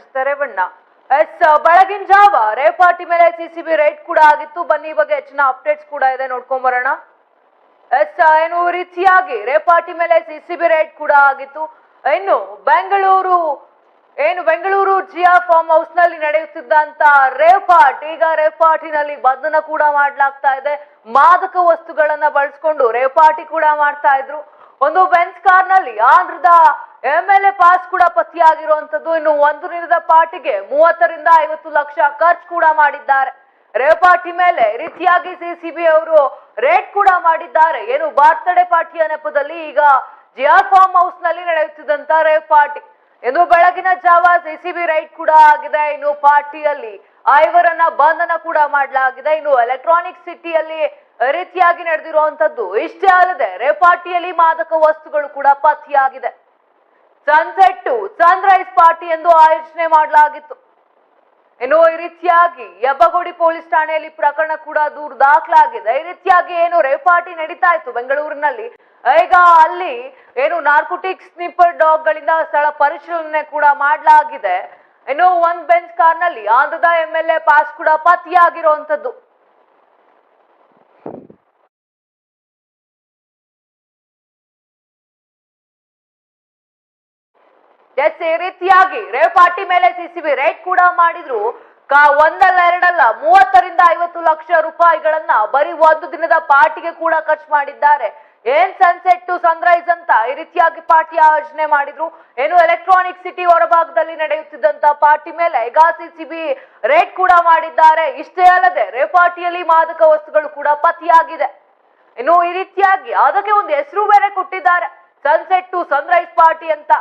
Ranjita Revanna S, ಬೆಳಗಿನ ಜಾವ ರೇಪಾಟಿ ಮೇಲೆ ಸಿಸಿಬಿ ರೈಡ್ ಕೂಡ ಆಗಿತ್ತು. ಬನ್ನಿ ಬಗ್ಗೆ ಹೆಚ್ಚಿನ ಅಪ್ಡೇಟ್ಸ್ ಕೂಡ ಇದೆ, ನೋಡ್ಕೊಂಡ್ ಬರೋಣ. ಎಸ್, ಏನು ರೀತಿಯಾಗಿ ರೇಪಾಟಿ ಮೇಲೆ ಸಿಸಿಬಿ ರೈಡ್ ಕೂಡ ಆಗಿತ್ತು. ಇನ್ನು ಬೆಂಗಳೂರು, ಏನು ಬೆಂಗಳೂರು ಜಿಯಾ ಫಾರ್ಮ್ ಹೌಸ್ನಲ್ಲಿ ನಡೆಯುತ್ತಿದ್ದಂತ ರೇಪಾಟ್, ಈಗ ರೇಪಾಟಿನಲ್ಲಿ ಬಂಧನ ಕೂಡ ಮಾಡ್ಲಾಗ್ತಾ ಇದೆ. ಮಾದಕ ವಸ್ತುಗಳನ್ನ ಬಳಸ್ಕೊಂಡು ರೇಪಾಟಿ ಕೂಡ ಮಾಡ್ತಾ ಇದ್ರು. ಒಂದು ಬೆಂಚ್ ಕಾರ್ನಲ್ಲಿ ಆಂಧ್ರದ ಎಂ ಎಲ್ ಎ ಪಾಸ್ ಕೂಡ ಪತ್ತೆಯಾಗಿರುವಂತದ್ದು ಇನ್ನು ಒಂದು ದಿನದ ಪಾರ್ಟಿಗೆ ಮೂವತ್ತರಿಂದ ಐವತ್ತು ಲಕ್ಷ ಖರ್ಚು ಕೂಡ ಮಾಡಿದ್ದಾರೆ. ರೇಪಾಟಿ ಮೇಲೆ ರೀತಿಯಾಗಿ ಸಿಸಿಬಿ ಅವರು ರೇಟ್ ಕೂಡ ಮಾಡಿದ್ದಾರೆ. ಏನು ಬರ್ತ್ಡೇ ಪಾರ್ಟಿಯ ನೆಪದಲ್ಲಿ ಈಗ ಜಿ ಆರ್ ಫಾರ್ಮ್ ಹೌಸ್ನಲ್ಲಿ ನಡೆಯುತ್ತಿದ್ದಂತ ರೇವ್ ಪಾರ್ಟಿ ಇನ್ನು ಬೆಳಗಿನ ಜಾವ ಸಿಸಿಬಿ ರೈಟ್ ಕೂಡ ಆಗಿದೆ. ಇನ್ನು ಪಾರ್ಟಿಯಲ್ಲಿ ಐವರನ್ನ ಬಂಧನ ಕೂಡ ಮಾಡಲಾಗಿದೆ. ಇನ್ನು ಎಲೆಕ್ಟ್ರಾನಿಕ್ ಸಿಟಿಯಲ್ಲಿ ರೀತಿಯಾಗಿ ನಡೆದಿರುವಂತದ್ದು ಇಷ್ಟೇ ಅಲ್ಲದೆ ರೇಪಾಟಿಯಲ್ಲಿ ಮಾದಕ ವಸ್ತುಗಳು ಕೂಡ ಪತ್ತೆಯಾಗಿದೆ. ಸನ್ಸೆಟ್ ಸನ್ರೈಸ್ ಪಾರ್ಟಿ ಎಂದು ಆಯೋಜನೆ ಮಾಡಲಾಗಿತ್ತು. ಇನ್ನು ಈ ರೀತಿಯಾಗಿ ಯಬ್ಬಗೋಡಿ ಪೊಲೀಸ್ ಠಾಣೆಯಲ್ಲಿ ಪ್ರಕರಣ ಕೂಡ ದೂರು ದಾಖಲಾಗಿದೆ. ಈ ರೀತಿಯಾಗಿ ಏನು ರೇಪಾಟಿ ನಡೀತಾ ಇತ್ತು ಬೆಂಗಳೂರಿನಲ್ಲಿ, ಈಗ ಅಲ್ಲಿ ಏನು ನಾರ್ಕೋಟಿಕ್ ಸ್ನಿಪರ್ ಡಾಗ್ ಗಳಿಂದ ಸ್ಥಳ ಪರಿಶೀಲನೆ ಕೂಡ ಮಾಡಲಾಗಿದೆ. ಇನ್ನು ಒಂದ್ ಬೆಂಚ್ ಕಾರ್ನಲ್ಲಿ ಆಂಧ್ರದ ಎಂ ಎಲ್ ಎ ಪಾಸ್ ಕೂಡ ಪತ್ತೆಯಾಗಿರುವಂತದ್ದು ಎಸ್ ಈ ರೀತಿಯಾಗಿ ರೇಪಾಟಿ ಮೇಲೆ ಸಿಸಿಬಿ ರೇಟ್ ಕೂಡ ಮಾಡಿದ್ರು. ಒಂದಲ್ಲ ಎರಡಲ್ಲ ಮೂವತ್ತರಿಂದ ಐವತ್ತು ಲಕ್ಷ ರೂಪಾಯಿಗಳನ್ನ ಬರೀ ಒಂದು ದಿನದ ಪಾರ್ಟಿಗೆ ಕೂಡ ಖರ್ಚು ಮಾಡಿದ್ದಾರೆ. ಏನ್ ಸನ್ಸೆಟ್ ಟು ಸನ್ರೈಸ್ ಅಂತ ಈ ರೀತಿಯಾಗಿ ಪಾರ್ಟಿ ಆಯೋಜನೆ ಮಾಡಿದ್ರು. ಏನು ಎಲೆಕ್ಟ್ರಾನಿಕ್ ಸಿಟಿ ಹೊರಭಾಗದಲ್ಲಿ ನಡೆಯುತ್ತಿದ್ದಂತ ಪಾರ್ಟಿ ಮೇಲೆ ಈಗ ಸಿಸಿಬಿ ರೇಟ್ ಕೂಡ ಮಾಡಿದ್ದಾರೆ. ಇಷ್ಟೇ ಅಲ್ಲದೆ ರೇಪಾಟಿಯಲ್ಲಿ ಮಾದಕ ವಸ್ತುಗಳು ಕೂಡ ಪತಿಯಾಗಿದೆ. ಇನ್ನು ಈ ರೀತಿಯಾಗಿ ಅದಕ್ಕೆ ಒಂದು ಹೆಸರು ಬೇರೆ ಕೊಟ್ಟಿದ್ದಾರೆ. ಸನ್ಸೆಟ್ ಟು ಸನ್ರೈಸ್ ಪಾರ್ಟಿ ಅಂತ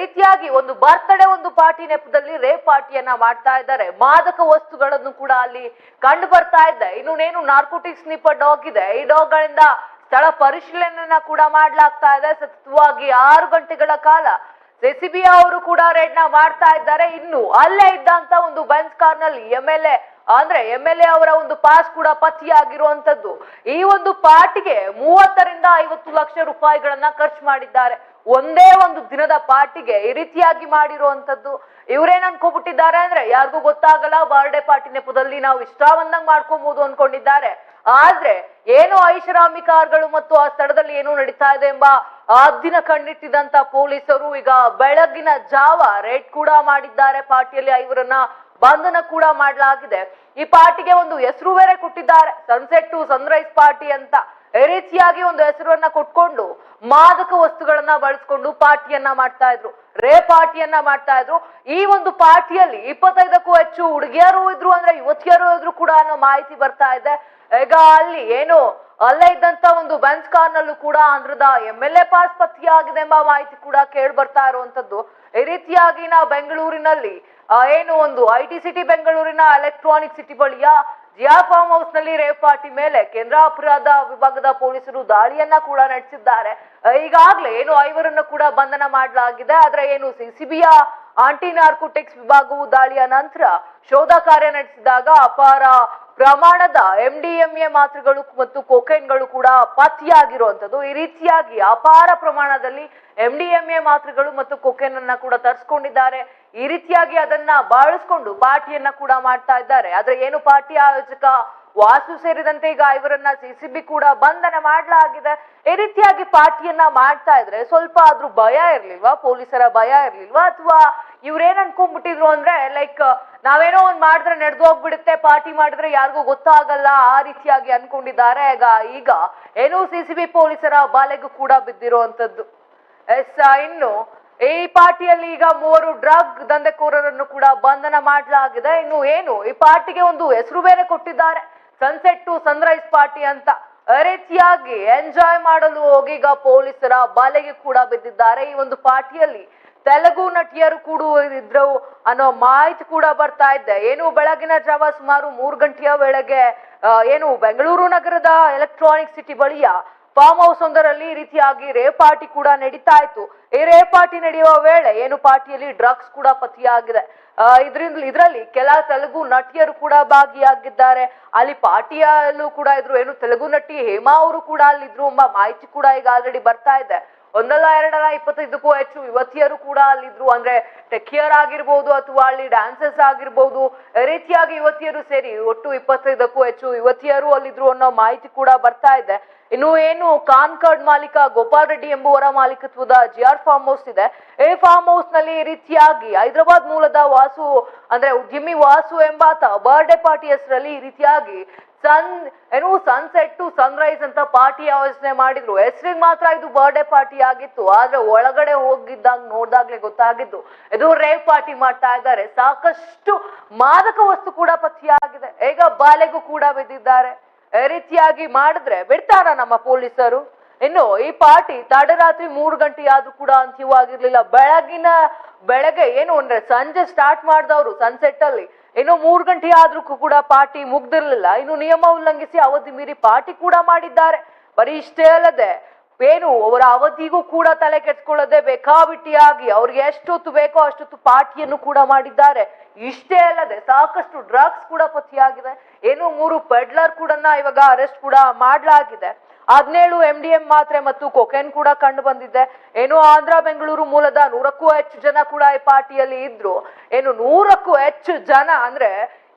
ರೀತಿಯಾಗಿ ಒಂದು ಬರ್ತ್ಡೇ ಒಂದು ಪಾರ್ಟಿ ನೆಪದಲ್ಲಿ ರೇ ಪಾರ್ಟಿಯನ್ನ ಮಾಡ್ತಾ ಇದ್ದಾರೆ. ಮಾದಕ ವಸ್ತುಗಳನ್ನು ಕೂಡ ಅಲ್ಲಿ ಕಂಡು ಬರ್ತಾ ಇದೆ. ಇನ್ನೇನು ನಾರ್ಕೋಟಿಕ್ ಸ್ನಿಪರ್ ಡಾಗ್ ಇದೆ. ಈ ಡಾಗ್ ಗಳಿಂದ ಸ್ಥಳ ಪರಿಶೀಲನೆಯನ್ನ ಕೂಡ ಮಾಡ್ಲಾಗ್ತಾ ಇದೆ. ಸತತವಾಗಿ ಆರು ಗಂಟೆಗಳ ಕಾಲ ಸಿಸಿಬಿ ಅವರು ಕೂಡ ರೇಡ್ನ ಮಾಡ್ತಾ ಇದ್ದಾರೆ. ಇನ್ನು ಅಲ್ಲೇ ಇದ್ದಂತ ಒಂದು ಬೆಂಚ್ ಕಾರ್ನಲ್ಲಿ ಎಂ ಎಲ್ ಎ ಅಂದ್ರೆ ಎಂ ಎಲ್ ಎ ಅವರ ಒಂದು ಪಾಸ್ ಕೂಡ ಪತಿಯಾಗಿರುವಂತದ್ದು ಈ ಒಂದು ಪಾರ್ಟಿಗೆ ಮೂವತ್ತರಿಂದ ಐವತ್ತು ಲಕ್ಷ ರೂಪಾಯಿಗಳನ್ನ ಖರ್ಚು ಮಾಡಿದ್ದಾರೆ. ಒಂದೇ ಒಂದು ದಿನದ ಪಾರ್ಟಿಗೆ ಈ ರೀತಿಯಾಗಿ ಮಾಡಿರುವಂತದ್ದು ಇವ್ರೇನ್ ಅನ್ಕೋಬಿಟ್ಟಿದ್ದಾರೆ ಅಂದ್ರೆ ಯಾರಿಗೂ ಗೊತ್ತಾಗಲ್ಲ ಬರ್ಡೇ ಪಾರ್ಟಿ ನೆಪದಲ್ಲಿ ನಾವು ಇಷ್ಟ ಬಂದಂಗ್ ಮಾಡ್ಕೊಬಹುದು ಅನ್ಕೊಂಡಿದ್ದಾರೆ. ಆದ್ರೆ ಏನು ಐಷಾರಾಮಿ ಕಾರ್ಗಳು ಮತ್ತು ಆ ಸ್ಥಳದಲ್ಲಿ ಏನು ನಡೀತಾ ಇದೆ ಎಂಬ ಆ ದಿನ ಕಣ್ಣಿಟ್ಟಿದಂತ ಪೊಲೀಸರು ಈಗ ಬೆಳಗಿನ ಜಾವ ರೇಡ್ ಕೂಡ ಮಾಡಿದ್ದಾರೆ ಪಾರ್ಟಿಯಲ್ಲಿ ಐವರನ್ನ. ಬಂಧನ ಕೂಡ ಮಾಡಲಾಗಿದೆ. ಈ ಪಾರ್ಟಿಗೆ ಒಂದು ಹೆಸರು ಬೇರೆ ಕೊಟ್ಟಿದ್ದಾರೆ. ಸನ್ಸೆಟ್ ಟು ಸನ್ರೈಸ್ ಪಾರ್ಟಿ ಅಂತ ರೀತಿಯಾಗಿ ಒಂದು ಹೆಸರನ್ನ ಕೊಟ್ಕೊಂಡು ಮಾದಕ ವಸ್ತುಗಳನ್ನ ಬಳಸ್ಕೊಂಡು ಪಾರ್ಟಿಯನ್ನ ಮಾಡ್ತಾ ಇದ್ರು. ರೇ ಪಾರ್ಟಿಯನ್ನ ಮಾಡ್ತಾ ಇದ್ರು. ಈ ಒಂದು ಪಾರ್ಟಿಯಲ್ಲಿ ಇಪ್ಪತ್ತೈದಕ್ಕೂ ಹೆಚ್ಚು ಹುಡುಗಿಯರು ಇದ್ರು ಅಂದ್ರೆ ಯುವತಿಯರು ಇದ್ರು ಕೂಡ ಅನ್ನೋ ಮಾಹಿತಿ ಬರ್ತಾ ಇದೆ. ಈಗ ಅಲ್ಲಿ ಏನು ಅಲ್ಲೇ ಇದ್ದಂತ ಒಂದು ಬೆಂಚ್ ಕಾರ್ ನಲ್ಲೂ ಕೂಡ ಆಂಧ್ರದ ಎಂ ಎಲ್ ಎ ಪಾಸ್ ಪತ್ತೆಯಾಗಿದೆ ಎಂಬ ಮಾಹಿತಿ ಕೂಡ ಕೇಳಿ ಬರ್ತಾ ಇರುವಂತದ್ದು. ಈ ರೀತಿಯಾಗಿ ನಾವು ಬೆಂಗಳೂರಿನಲ್ಲಿ ಏನು ಒಂದು ಐ ಟಿ ಸಿಟಿ ಬೆಂಗಳೂರಿನ ಎಲೆಕ್ಟ್ರಾನಿಕ್ ಸಿಟಿ ಬಳಿಯ ಜಿಯಾ ಫಾರ್ಮ್ ಹೌಸ್ನಲ್ಲಿ ರೇಪ್ ಪಾರ್ಟಿ ಮೇಲೆ ಕೇಂದ್ರ ಅಪರಾಧ ವಿಭಾಗದ ಪೊಲೀಸರು ದಾಳಿಯನ್ನ ಕೂಡ ನಡೆಸಿದ್ದಾರೆ. ಈಗಾಗಲೇ ಏನು ಐವರನ್ನ ಕೂಡ ಬಂಧನ ಮಾಡಲಾಗಿದೆ. ಆದ್ರೆ ಏನು ಸಿಸಿಬಿಯ ಆಂಟಿ ನಾರ್ಕೋಟಿಕ್ಸ್ ವಿಭಾಗವು ದಾಳಿಯ ನಂತರ ಶೋಧ ಕಾರ್ಯ ನಡೆಸಿದಾಗ ಅಪಾರ ಪ್ರಮಾಣದ ಎಂ ಡಿ ಎಂ ಎ ಮಾತ್ರೆಗಳು ಮತ್ತು ಕೊಕೈನ್ಗಳು ಕೂಡ ಪತ್ತೆಯಾಗಿರುವಂತದ್ದು ಈ ರೀತಿಯಾಗಿ ಅಪಾರ ಪ್ರಮಾಣದಲ್ಲಿ ಎಂ ಡಿ ಎಂ ಎ ಮಾತ್ರೆಗಳು ಮತ್ತು ಕೊಕೈನ್ ಅನ್ನ ಕೂಡ ತರಿಸ್ಕೊಂಡಿದ್ದಾರೆ. ಈ ರೀತಿಯಾಗಿ ಅದನ್ನ ಬಾಳಿಸ್ಕೊಂಡು ಪಾರ್ಟಿಯನ್ನ ಕೂಡ ಮಾಡ್ತಾ ಇದ್ದಾರೆ. ಆದ್ರೆ ಏನು ಪಾರ್ಟಿ ಆಯೋಜಕ ವಾಸು ಸೇರಿದಂತೆ ಈಗ ಇವರನ್ನ ಸಿಸಿಬಿ ಕೂಡ ಬಂಧನ ಮಾಡಲಾಗಿದೆ. ಈ ರೀತಿಯಾಗಿ ಪಾರ್ಟಿಯನ್ನ ಮಾಡ್ತಾ ಇದ್ರೆ ಸ್ವಲ್ಪ ಆದ್ರೂ ಭಯ ಇರ್ಲಿಲ್ವಾ? ಪೊಲೀಸರ ಭಯ ಇರ್ಲಿಲ್ವಾ? ಅಥವಾ ಇವ್ರೇನ್ ಅನ್ಕೊಂಡ್ಬಿಟ್ಟಿದ್ರು ಅಂದ್ರೆ ಲೈಕ್ ನಾವೇನೋ ಒಂದ್ ಮಾಡಿದ್ರೆ ನಡೆದು ಹೋಗ್ಬಿಡುತ್ತೆ, ಪಾರ್ಟಿ ಮಾಡಿದ್ರೆ ಯಾರಿಗೂ ಗೊತ್ತಾಗಲ್ಲ, ಆ ರೀತಿಯಾಗಿ ಅನ್ಕೊಂಡಿದ್ದಾರೆ. ಈಗ ಈಗ ಏನು ಸಿಸಿಬಿ ಪೊಲೀಸರ ಬಾಲೆಗೂ ಕೂಡ ಬಿದ್ದಿರುವಂತದ್ದು ಎಸ್ ಇನ್ನು ಈ ಪಾರ್ಟಿಯಲ್ಲಿ ಈಗ ಮೂವರು ಡ್ರಗ್ ದಂಧೆಕೋರರನ್ನು ಕೂಡ ಬಂಧನ ಮಾಡಲಾಗಿದೆ. ಇನ್ನು ಏನು, ಈ ಪಾರ್ಟಿಗೆ ಒಂದು ಹೆಸರು ಬೇರೆ ಕೊಟ್ಟಿದ್ದಾರೆ. ಸನ್ಸೆಟ್ ಟು ಸನ್ರೈಸ್ ಪಾರ್ಟಿ ಅಂತ ರೀತಿಯಾಗಿ ಎಂಜಾಯ್ ಮಾಡಲು ಹೋಗಿ ಈಗ ಪೊಲೀಸರ ಬಲೆಗೆ ಕೂಡ ಬಿದ್ದಿದ್ದಾರೆ. ಈ ಒಂದು ಪಾರ್ಟಿಯಲ್ಲಿ ತೆಲುಗು ನಟಿಯರು ಕೂಡ ಇದ್ರು ಅನ್ನೋ ಮಾಹಿತಿ ಕೂಡ ಬರ್ತಾ ಇದೆ. ಏನು, ಬೆಳಗಿನ ಜಾವ ಸುಮಾರು ಮೂರು ಗಂಟೆಯ ವೇಳೆಗೆ ಏನು, ಬೆಂಗಳೂರು ನಗರದ ಎಲೆಕ್ಟ್ರಾನಿಕ್ ಸಿಟಿ ಬಳಿಯ ಫಾರ್ಮ್ ಹೌಸ್ ಒಂದರಲ್ಲಿ ಈ ರೀತಿಯಾಗಿ ರೇಪಾಟಿ ಕೂಡ ನಡೀತಾ ಇತ್ತು. ಈ ರೇಪಾಟಿ ನಡೆಯುವ ವೇಳೆ ಏನು ಪಾರ್ಟಿಯಲ್ಲಿ ಡ್ರಗ್ಸ್ ಕೂಡ ಪತಿಯಾಗಿದೆ ಇದ್ರಿಂದ ಇದರಲ್ಲಿ ಕೆಲ ತೆಲುಗು ನಟಿಯರು ಕೂಡ ಭಾಗಿಯಾಗಿದ್ದಾರೆ. ಅಲ್ಲಿ ಪಾರ್ಟಿಯಲ್ಲೂ ಕೂಡ ಇದ್ರು. ಏನು ತೆಲುಗು ನಟಿ ಹೇಮಾ ಅವರು ಕೂಡ ಅಲ್ಲಿ ಇದ್ರು ಎಂಬ ಮಾಹಿತಿ ಕೂಡ ಈಗ ಆಲ್ರೆಡಿ ಬರ್ತಾ ಇದೆ. ಒಂದಲ್ಲ ಎರಡಲ್ಲ ಇಪ್ಪತ್ತೈದಕ್ಕೂ ಹೆಚ್ಚು ಯುವತಿಯರು ಕೂಡ ಅಲ್ಲಿದ್ರು. ಅಂದ್ರೆ ಟೆಕಿಯರ್ ಆಗಿರ್ಬೋದು ಅಥವಾ ಅಲ್ಲಿ ಡ್ಯಾನ್ಸರ್ಸ್ ಆಗಿರ್ಬೋದು, ರೀತಿಯಾಗಿ ಯುವತಿಯರು ಸೇರಿ ಒಟ್ಟು ಇಪ್ಪತ್ತೈದಕ್ಕೂ ಹೆಚ್ಚು ಯುವತಿಯರು ಅಲ್ಲಿದ್ರು ಅನ್ನೋ ಮಾಹಿತಿ ಕೂಡ ಬರ್ತಾ ಇದೆ. ಇನ್ನು ಏನು ಕಾನ್ಕರ್ಡ್ ಮಾಲೀಕ ಗೋಪಾಲ್ ರೆಡ್ಡಿ ಎಂಬುವರ ಮಾಲೀಕತ್ವದ ಜಿ ಆರ್ ಫಾರ್ಮ್ ಹೌಸ್ ಇದೆ. ಈ ಫಾರ್ಮ್ ಹೌಸ್ನಲ್ಲಿ ರೀತಿಯಾಗಿ ಹೈದರಾಬಾದ್ ಮೂಲದ ವಾಸು, ಅಂದ್ರೆ ಉದ್ಯಮಿ ವಾಸು ಎಂಬಾತ ಬರ್ಡೇ ಪಾರ್ಟಿ ಹೆಸರಲ್ಲಿ ಈ ರೀತಿಯಾಗಿ ಸನ್, ಏನು ಸನ್ಸೆಟ್ ಟು ಸನ್ರೈಸ್ ಅಂತ ಪಾರ್ಟಿ ಆಯೋಜನೆ ಮಾಡಿದ್ರು. ಹೆಸರಿಗೆ ಮಾತ್ರ ಇದು ಬರ್ಡೇ ಪಾರ್ಟಿ ಆಗಿತ್ತು. ಆದ್ರೆ ಒಳಗಡೆ ಹೋಗಿದ್ದಾಗ ನೋಡ್ದಾಗ್ಲೇ ಗೊತ್ತಾಗಿದ್ದು. ಇದು ರೇವ್ ಪಾರ್ಟಿ ಮಾಡ್ತಾ ಇದ್ದಾರೆ. ಸಾಕಷ್ಟು ಮಾದಕ ವಸ್ತು ಕೂಡ ಪಥಿಯಾಗಿದೆ ಈಗ ಬಾಲೆಗೂ ಕೂಡ ಬಿದ್ದಿದ್ದಾರೆ. ಈ ರೀತಿಯಾಗಿ ಮಾಡಿದ್ರೆ ಬಿಡ್ತಾರ ನಮ್ಮ ಪೊಲೀಸರು? ಇನ್ನು ಈ ಪಾರ್ಟಿ ತಡರಾತ್ರಿ ಮೂರು ಗಂಟೆ ಆದ್ರೂ ಕೂಡ ಅಂತ್ಯವಾಗಿರ್ಲಿಲ್ಲ. ಬೆಳಗಿನ, ಬೆಳಗ್ಗೆ ಏನು ಅಂದ್ರೆ ಸಂಜೆ ಸ್ಟಾರ್ಟ್ ಮಾಡಿದವರು ಸನ್ಸೆಟ್ ಅಲ್ಲಿ. ಇನ್ನು ಮೂರು ಗಂಟೆ ಆದ್ರೂ ಕೂಡ ಪಾರ್ಟಿ ಮುಗ್ದಿರಲಿಲ್ಲ. ಇನ್ನು ನಿಯಮ ಉಲ್ಲಂಘಿಸಿ ಅವಧಿ ಮೀರಿ ಪಾರ್ಟಿ ಕೂಡ ಮಾಡಿದ್ದಾರೆ. ಬರೀ ಇಷ್ಟೇ ಅಲ್ಲದೆ, ಏನು ಅವರ ಅವಧಿಗೂ ಕೂಡ ತಲೆ ಕೆಟ್ಕೊಳ್ಳದೆ ಬೇಕಾಬಿಟ್ಟಿಯಾಗಿ ಅವ್ರಿಗೆ ಎಷ್ಟೊತ್ತು ಬೇಕೋ ಅಷ್ಟೊತ್ತು ಪಾರ್ಟಿಯನ್ನು ಕೂಡ ಮಾಡಿದ್ದಾರೆ. ಇಷ್ಟೇ ಅಲ್ಲದೆ ಸಾಕಷ್ಟು ಡ್ರಗ್ಸ್ ಕೂಡ ಪತ್ತೆಯಾಗಿದೆ. ಏನು ಮೂರು ಪೆಡ್ಲರ್ ಕೂಡ ಇವಾಗ ಅರೆಸ್ಟ್ ಕೂಡ ಮಾಡಲಾಗಿದೆ. ಹದಿನೇಳು ಎಂ ಡಿ ಎಂ ಮಾತ್ರೆ ಮತ್ತು ಕೊಕೇನ್ ಕೂಡ ಕಂಡು ಬಂದಿದೆ. ಏನು ಆಂಧ್ರ, ಬೆಂಗಳೂರು ಮೂಲದ ನೂರಕ್ಕೂ ಹೆಚ್ಚು ಜನ ಕೂಡ ಈ ಪಾರ್ಟಿಯಲ್ಲಿ ಇದ್ರು. ಏನು ನೂರಕ್ಕೂ ಹೆಚ್ಚು ಜನ ಅಂದ್ರೆ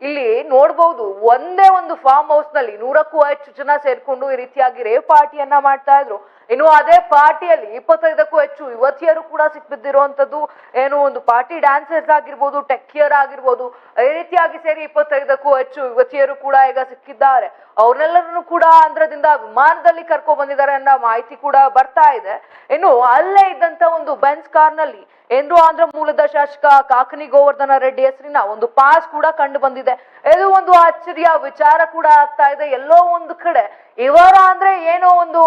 ಇಲ್ಲಿ ನೋಡ್ಬಹುದು ಒಂದೇ ಒಂದು ಫಾರ್ಮ್ ಹೌಸ್ನಲ್ಲಿ ನೂರಕ್ಕೂ ಹೆಚ್ಚು ಜನ ಸೇರ್ಕೊಂಡು ಈ ರೀತಿಯಾಗಿ ರೇವ್ ಪಾರ್ಟಿಯನ್ನ ಮಾಡ್ತಾ ಇದ್ರು. ಇನ್ನು ಅದೇ ಪಾರ್ಟಿಯಲ್ಲಿ ಇಪ್ಪತ್ತೈದಕ್ಕೂ ಹೆಚ್ಚು ಯುವತಿಯರು ಕೂಡ ಸಿಕ್ಬಿದ್ದಿರುವಂತದ್ದು ಏನು ಒಂದು ಪಾರ್ಟಿ ಡ್ಯಾನ್ಸರ್ಸ್ ಆಗಿರ್ಬೋದು ಟೆಕ್ಕಿಯರ್ ಆಗಿರ್ಬೋದು, ಈ ರೀತಿಯಾಗಿ ಸೇರಿ ಇಪ್ಪತ್ತೈದಕ್ಕೂ ಹೆಚ್ಚು ಯುವತಿಯರು ಕೂಡ ಈಗ ಸಿಕ್ಕಿದ್ದಾರೆ. ಅವ್ರನ್ನೆಲ್ಲರನ್ನು ಕೂಡ ಆಂಧ್ರದಿಂದ ವಿಮಾನದಲ್ಲಿ ಕರ್ಕೊಂಡ್ ಬಂದಿದ್ದಾರೆ ಅನ್ನೋ ಮಾಹಿತಿ ಕೂಡ ಬರ್ತಾ ಇದೆ. ಇನ್ನು ಅಲ್ಲೇ ಇದ್ದಂತ ಒಂದು ಬೆನ್ಸ್ ಕಾರ್ನಲ್ಲಿ ಎಂದು ಆಂಧ್ರ ಮೂಲದ ಶಾಸಕ ಕಾಕನಿ ಗೋವರ್ಧನ ರೆಡ್ಡಿ ಹೆಸರಿನ ಒಂದು ಪಾಸ್ ಕೂಡ ಕಂಡು ಬಂದಿದೆ. ಇದು ಒಂದು ಆಶ್ಚರ್ಯ ವಿಚಾರ ಕೂಡ ಆಗ್ತಾ ಇದೆ. ಎಲ್ಲೋ ಒಂದು ಕಡೆ ಇವರ ಅಂದ್ರೆ ಏನೋ ಒಂದು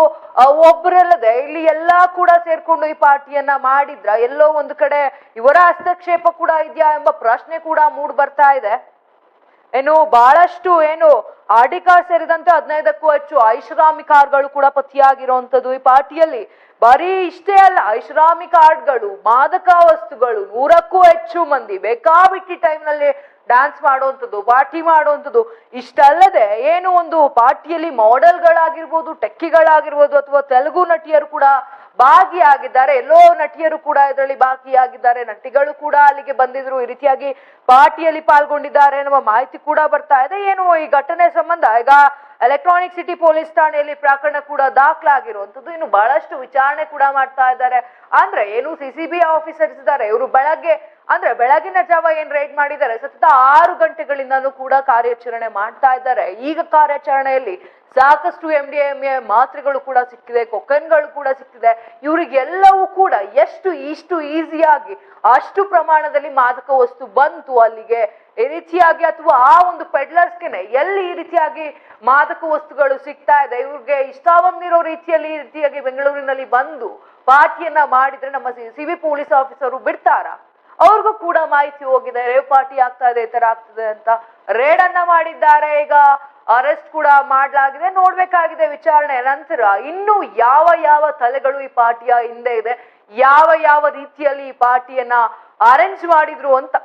ಒಬ್ಬರಲ್ಲದೆ ಇಲ್ಲಿ ಎಲ್ಲಾ ಕೂಡ ಸೇರ್ಕೊಂಡು ಈ ಪಾರ್ಟಿಯನ್ನ ಮಾಡಿದ್ರ ಎಲ್ಲೋ ಒಂದು ಕಡೆ ಇವರ ಹಸ್ತಕ್ಷೇಪ ಕೂಡ ಇದೆಯಾ ಎಂಬ ಪ್ರಶ್ನೆ ಕೂಡ ಮೂಡ್ ಬರ್ತಾ ಇದೆ. ಏನು, ಬಹಳಷ್ಟು ಏನು ಆಡಿ ಕಾರ್ ಸೇರಿದಂತೆ ಹದಿನೈದಕ್ಕೂ ಹೆಚ್ಚು ಐಷಾರಾಮಿ ಕಾರ್ಗಳು ಕೂಡ ಪತಿಯಾಗಿರುವಂತದ್ದು ಈ ಪಾರ್ಟಿಯಲ್ಲಿ. ಬರೀ ಇಷ್ಟೇ ಅಲ್ಲ, ಐಷಾರಾಮಿ ಕಾರ್ಡ್ಗಳು, ಮಾದಕ ವಸ್ತುಗಳು ನೂರಕ್ಕೂ ಹೆಚ್ಚು ಮಂದಿ ಬೇಕಾಬಿಟ್ಟಿ ಟೈಮ್ನಲ್ಲಿ ಡ್ಯಾನ್ಸ್ ಮಾಡುವಂಥದ್ದು ಪಾರ್ಟಿ ಮಾಡುವಂಥದ್ದು ಇಷ್ಟಲ್ಲದೆ ಏನು ಒಂದು ಪಾರ್ಟಿಯಲ್ಲಿ ಮಾಡೆಲ್ಗಳಾಗಿರ್ಬೋದು ಟೆಕ್ಕಿಗಳಾಗಿರ್ಬೋದು ಅಥವಾ ತೆಲುಗು ನಟಿಯರು ಕೂಡ ಭಾಗಿಯಾಗಿದ್ದಾರೆ. ಎಲ್ಲೋ ನಟಿಯರು ಕೂಡ ಇದರಲ್ಲಿ ಭಾಗಿಯಾಗಿದ್ದಾರೆ. ನಟಿಗಳು ಕೂಡ ಅಲ್ಲಿಗೆ ಬಂದಿದ್ರು. ಈ ರೀತಿಯಾಗಿ ಪಾರ್ಟಿಯಲ್ಲಿ ಪಾಲ್ಗೊಂಡಿದ್ದಾರೆ ಎನ್ನುವ ಮಾಹಿತಿ ಕೂಡ ಬರ್ತಾ ಇದೆ. ಏನು ಈ ಘಟನೆ ಸಂಬಂಧ? ಈಗ ಎಲೆಕ್ಟ್ರಾನಿಕ್ ಸಿಟಿ ಪೊಲೀಸ್ ಠಾಣೆಯಲ್ಲಿ ಪ್ರಕರಣ ಕೂಡ ದಾಖಲಾಗಿರುವಂತದ್ದು ಇನ್ನು ಬಹಳಷ್ಟು ವಿಚಾರಣೆ ಕೂಡ ಮಾಡ್ತಾ ಇದ್ದಾರೆ. ಅಂದ್ರೆ ಏನು ಸಿ ಸಿ ಬಿ ಆಫೀಸರ್ಸ್ ಇದ್ದಾರೆ. ಇವರು ಬೆಳಗ್ಗೆ, ಅಂದ್ರೆ ಬೆಳಗಿನ ಜಾವ ಏನ್ ರೈಡ್ ಮಾಡಿದ್ದಾರೆ? ಸತತ ಆರು ಗಂಟೆಗಳಿಂದನೂ ಕೂಡ ಕಾರ್ಯಾಚರಣೆ ಮಾಡ್ತಾ ಇದ್ದಾರೆ. ಈಗ ಕಾರ್ಯಾಚರಣೆಯಲ್ಲಿ ಸಾಕಷ್ಟು ಎಂ ಡಿ ಎಂ ಎ ಮಾತ್ರೆಗಳು ಕೂಡ ಸಿಕ್ಕಿದೆ, ಕೊಕನ್ಗಳು ಕೂಡ ಸಿಕ್ಕಿದೆ. ಇವರಿಗೆಲ್ಲವೂ ಕೂಡ ಎಷ್ಟು ಇಷ್ಟು ಈಸಿಯಾಗಿ, ಅಷ್ಟು ಪ್ರಮಾಣದಲ್ಲಿ ಮಾದಕ ವಸ್ತು ಬಂತು ಅಲ್ಲಿಗೆ. ಈ ರೀತಿಯಾಗಿ ಅಥವಾ ಆ ಒಂದು ಪೆಡ್ಲರ್ಸ್ಗೆನೆ ಎಲ್ಲಿ ಈ ರೀತಿಯಾಗಿ ಮಾದಕ ವಸ್ತುಗಳು ಸಿಗ್ತಾ ಇದೆ? ಇವ್ರಿಗೆ ಇಷ್ಟ ಬಂದಿರೋ ರೀತಿಯಲ್ಲಿ ಈ ರೀತಿಯಾಗಿ ಬೆಂಗಳೂರಿನಲ್ಲಿ ಬಂದು ಪಾರ್ಟಿಯನ್ನ ಮಾಡಿದ್ರೆ ನಮ್ಮ ಸಿ ಬಿ ಪೊಲೀಸ್ ಆಫೀಸರು ಬಿಡ್ತಾರಾ? ಅವ್ರಿಗೂ ಕೂಡ ಮಾಹಿತಿ ಹೋಗಿದೆ. ರೇವ್ ಪಾರ್ಟಿ ಆಗ್ತಾ ಇದೆ, ಈ ತರ ಆಗ್ತದೆ ಅಂತ ರೇಡ್ ಅನ್ನ ಮಾಡಿದ್ದಾರೆ. ಈಗ ಅರೆಸ್ಟ್ ಕೂಡ ಮಾಡಲಾಗಿದೆ. ನೋಡ್ಬೇಕಾಗಿದೆ ವಿಚಾರಣೆ. ನಂತರ ಇನ್ನು ಯಾವ ಯಾವ ತಲೆಗಳು ಈ ಪಾರ್ಟಿಯ ಹಿಂದೆ ಇದೆ? ಯಾವ ಯಾವ ರೀತಿಯಲ್ಲಿ ಈ ಪಾರ್ಟಿಯನ್ನ ಅರೇಂಜ್ ಮಾಡಿದ್ರು ಅಂತ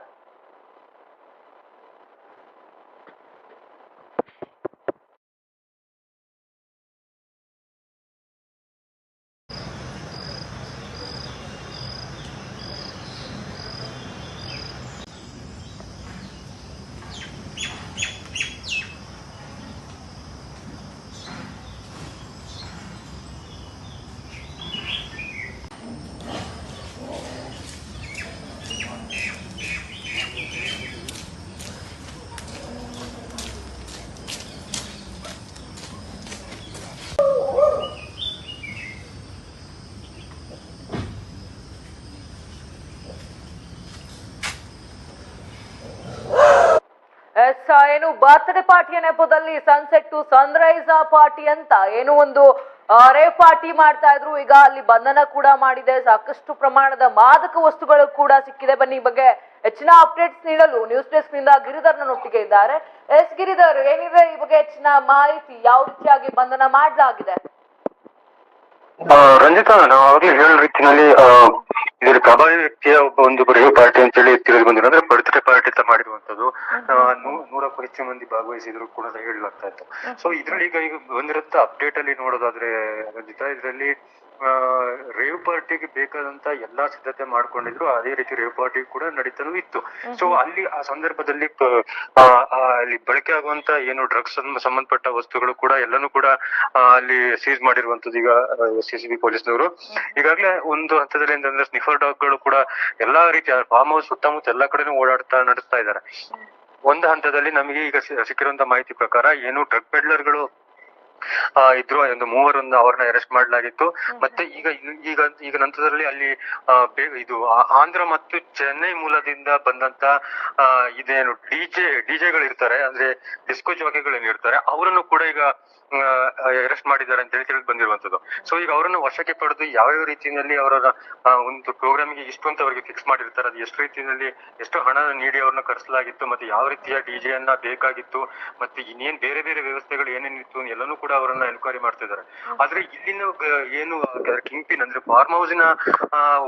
ಎಸ್ ಏನು ಬರ್ತ್ಡೇ ಪಾರ್ಟಿಯ ನೆಪದಲ್ಲಿ ಸನ್ಸೆಟ್ ಟು ಸನ್ರೈಸ್ ಪಾರ್ಟಿ ಅಂತ ಏನು ಒಂದು ರೇ ಪಾರ್ಟಿ ಮಾಡ್ತಾ ಇದ್ರು. ಈಗ ಅಲ್ಲಿ ಬಂಧನ ಕೂಡ ಮಾಡಿದೆ. ಸಾಕಷ್ಟು ಪ್ರಮಾಣದ ಮಾದಕ ವಸ್ತುಗಳು ಕೂಡ ಸಿಕ್ಕಿದೆ. ಬನ್ನಿ ಬಗ್ಗೆ ಹೆಚ್ಚಿನ ಅಪ್ಡೇಟ್ಸ್ ನೀಡಲು ನ್ಯೂಸ್ ಡೆಸ್ಕ್ನಿಂದ ಗಿರಿಧರ್ ನೊಟ್ಟಿಗೆ ಇದ್ದಾರೆ. ಎಸ್ ಗಿರಿಧರ್, ಏನಿದೆ ಈ ಬಗ್ಗೆ ಹೆಚ್ಚಿನ ಮಾಹಿತಿ? ಯಾವ ರೀತಿಯಾಗಿ ಬಂಧನ ಮಾಡಲಾಗಿದೆ? ರಂಜಿತಾ, ನಾವು ಅವಾಗಲೇ ಹೇಳ ರೀತಿನಲ್ಲಿ ಇದರಲ್ಲಿ ಪ್ರಭಾವಿ ವ್ಯಕ್ತಿಯ ಒಬ್ಬ ಒಂದು ಬರೆಯುವ ಪಾರ್ಟಿ ಅಂತ ಹೇಳಿ ತಿಳಿದು ಬಂದಿರೋ. ಅಂದ್ರೆ ಬರ್ತ್ಡೇ ಪಾರ್ಟಿ ಅಂತ ಮಾಡಿರುವಂತದ್ದು ನೂರಕ್ಕೂ ಹೆಚ್ಚು ಮಂದಿ ಭಾಗವಹಿಸಿದ್ರು ಕೂಡ ಹೇಳಲಾಗ್ತಾ ಇತ್ತು. ಸೊ ಇದ್ರಲ್ಲಿ ಈಗ ಈಗ ಬಂದಿರುತ್ತ ಅಪ್ಡೇಟ್ ಅಲ್ಲಿ ನೋಡೋದಾದ್ರೆ ರಂಜಿತಾ ಇದರಲ್ಲಿ ರೇವ್ ಪಾರ್ಟಿಗೆ ಬೇಕಾದಂತ ಎಲ್ಲಾ ಸಿದ್ಧತೆ ಮಾಡ್ಕೊಂಡಿದ್ರು ಅದೇ ರೀತಿ ರೇವ್ ಪಾರ್ಟಿ ಕೂಡ ನಡೀತಾನೂ ಇತ್ತು. ಸೊ ಅಲ್ಲಿ ಆ ಸಂದರ್ಭದಲ್ಲಿ ಅಲ್ಲಿ ಬಳಕೆ ಆಗುವಂತ ಏನು ಡ್ರಗ್ಸ್ ಸಂಬಂಧಪಟ್ಟ ವಸ್ತುಗಳು ಕೂಡ ಎಲ್ಲಾನು ಕೂಡ ಅಲ್ಲಿ ಸೀಸ್ ಮಾಡಿರುವಂತದ್ದು ಈಗ ಸಿ ಸಿ ಬಿ ಪೊಲೀಸ್ನವರು. ಈಗಾಗಲೇ ಒಂದು ಹಂತದಲ್ಲಿ ಅಂತಂದ್ರೆ ಸ್ನಿಫರ್ ಡಾಗ್ಗಳು ಕೂಡ ಎಲ್ಲಾ ರೀತಿಯ ಫಾರ್ಮ್ ಹೌಸ್ ಸುತ್ತಮುತ್ತ ಎಲ್ಲಾ ಕಡೆನೂ ಓಡಾಡ್ತಾ ನಡೆಸ್ತಾ ಇದ್ದಾರೆ. ಒಂದು ಹಂತದಲ್ಲಿ ನಮಗೆ ಈಗ ಸಿಕ್ಕಿರುವಂತ ಮಾಹಿತಿ ಪ್ರಕಾರ ಏನು ಡ್ರಗ್ ಪೆಡ್ಲರ್ಗಳು ಇದ್ರು ಒಂದು ಮೂವರನ್ನ ಅವರನ್ನ ಅರೆಸ್ಟ್ ಮಾಡಲಾಗಿತ್ತು. ಮತ್ತೆ ಈಗ ಈಗ ಈಗ ನಂತರದಲ್ಲಿ ಅಲ್ಲಿ ಇದು ಆಂಧ್ರ ಮತ್ತು ಚೆನ್ನೈ ಮೂಲದಿಂದ ಬಂದಂತ ಇದೇನು ಡಿಜೆ ಡಿಜೆಗಳು ಇರ್ತಾರೆ ಅಂದ್ರೆ ಡಿಸ್ಕೋ ಏನು ಇರ್ತಾರೆ ಅವರನ್ನು ಕೂಡ ಈಗ ಅರೆಸ್ಟ್ ಮಾಡಿದ್ದಾರೆ ಅಂತ ಹೇಳಿ ತಿಳಿದು ಬಂದಿರುವಂತದ್ದು ಸೊ ಈಗ ಅವರನ್ನು ವಶಕ್ಕೆ ಪಡೆದು ಯಾವ್ಯಾವ ರೀತಿಯಲ್ಲಿ ಅವರ ಒಂದು ಪ್ರೋಗ್ರಾಮಿಗೆ ಇಷ್ಟು ಅಂತ ಅವರಿಗೆ ಫಿಕ್ಸ್ ಮಾಡಿರ್ತಾರೆ ಅದು ಎಷ್ಟು ರೀತಿಯಲ್ಲಿ ಎಷ್ಟು ಹಣ ನೀಡಿ ಅವ್ರನ್ನ ಕರೆಸಲಾಗಿತ್ತು ಮತ್ತೆ ಯಾವ ರೀತಿಯ ಡಿಜೆ ಅನ್ನ ಬೇಕಾಗಿತ್ತು ಮತ್ತೆ ಇನ್ನೇನ್ ಬೇರೆ ಬೇರೆ ವ್ಯವಸ್ಥೆಗಳು ಏನೇನಿತ್ತು ಎಲ್ಲನೂ ಕೂಡ ಅವರನ್ನ ಎನ್ಕ್ವೈರಿ ಮಾಡ್ತಿದ್ದಾರೆ. ಆದ್ರೆ ಇಲ್ಲಿನ ಏನು ಕಿಂಗ್ ಪಿನ್ ಅಂದ್ರೆ ಫಾರ್ಮ್ ಹೌಸಿನ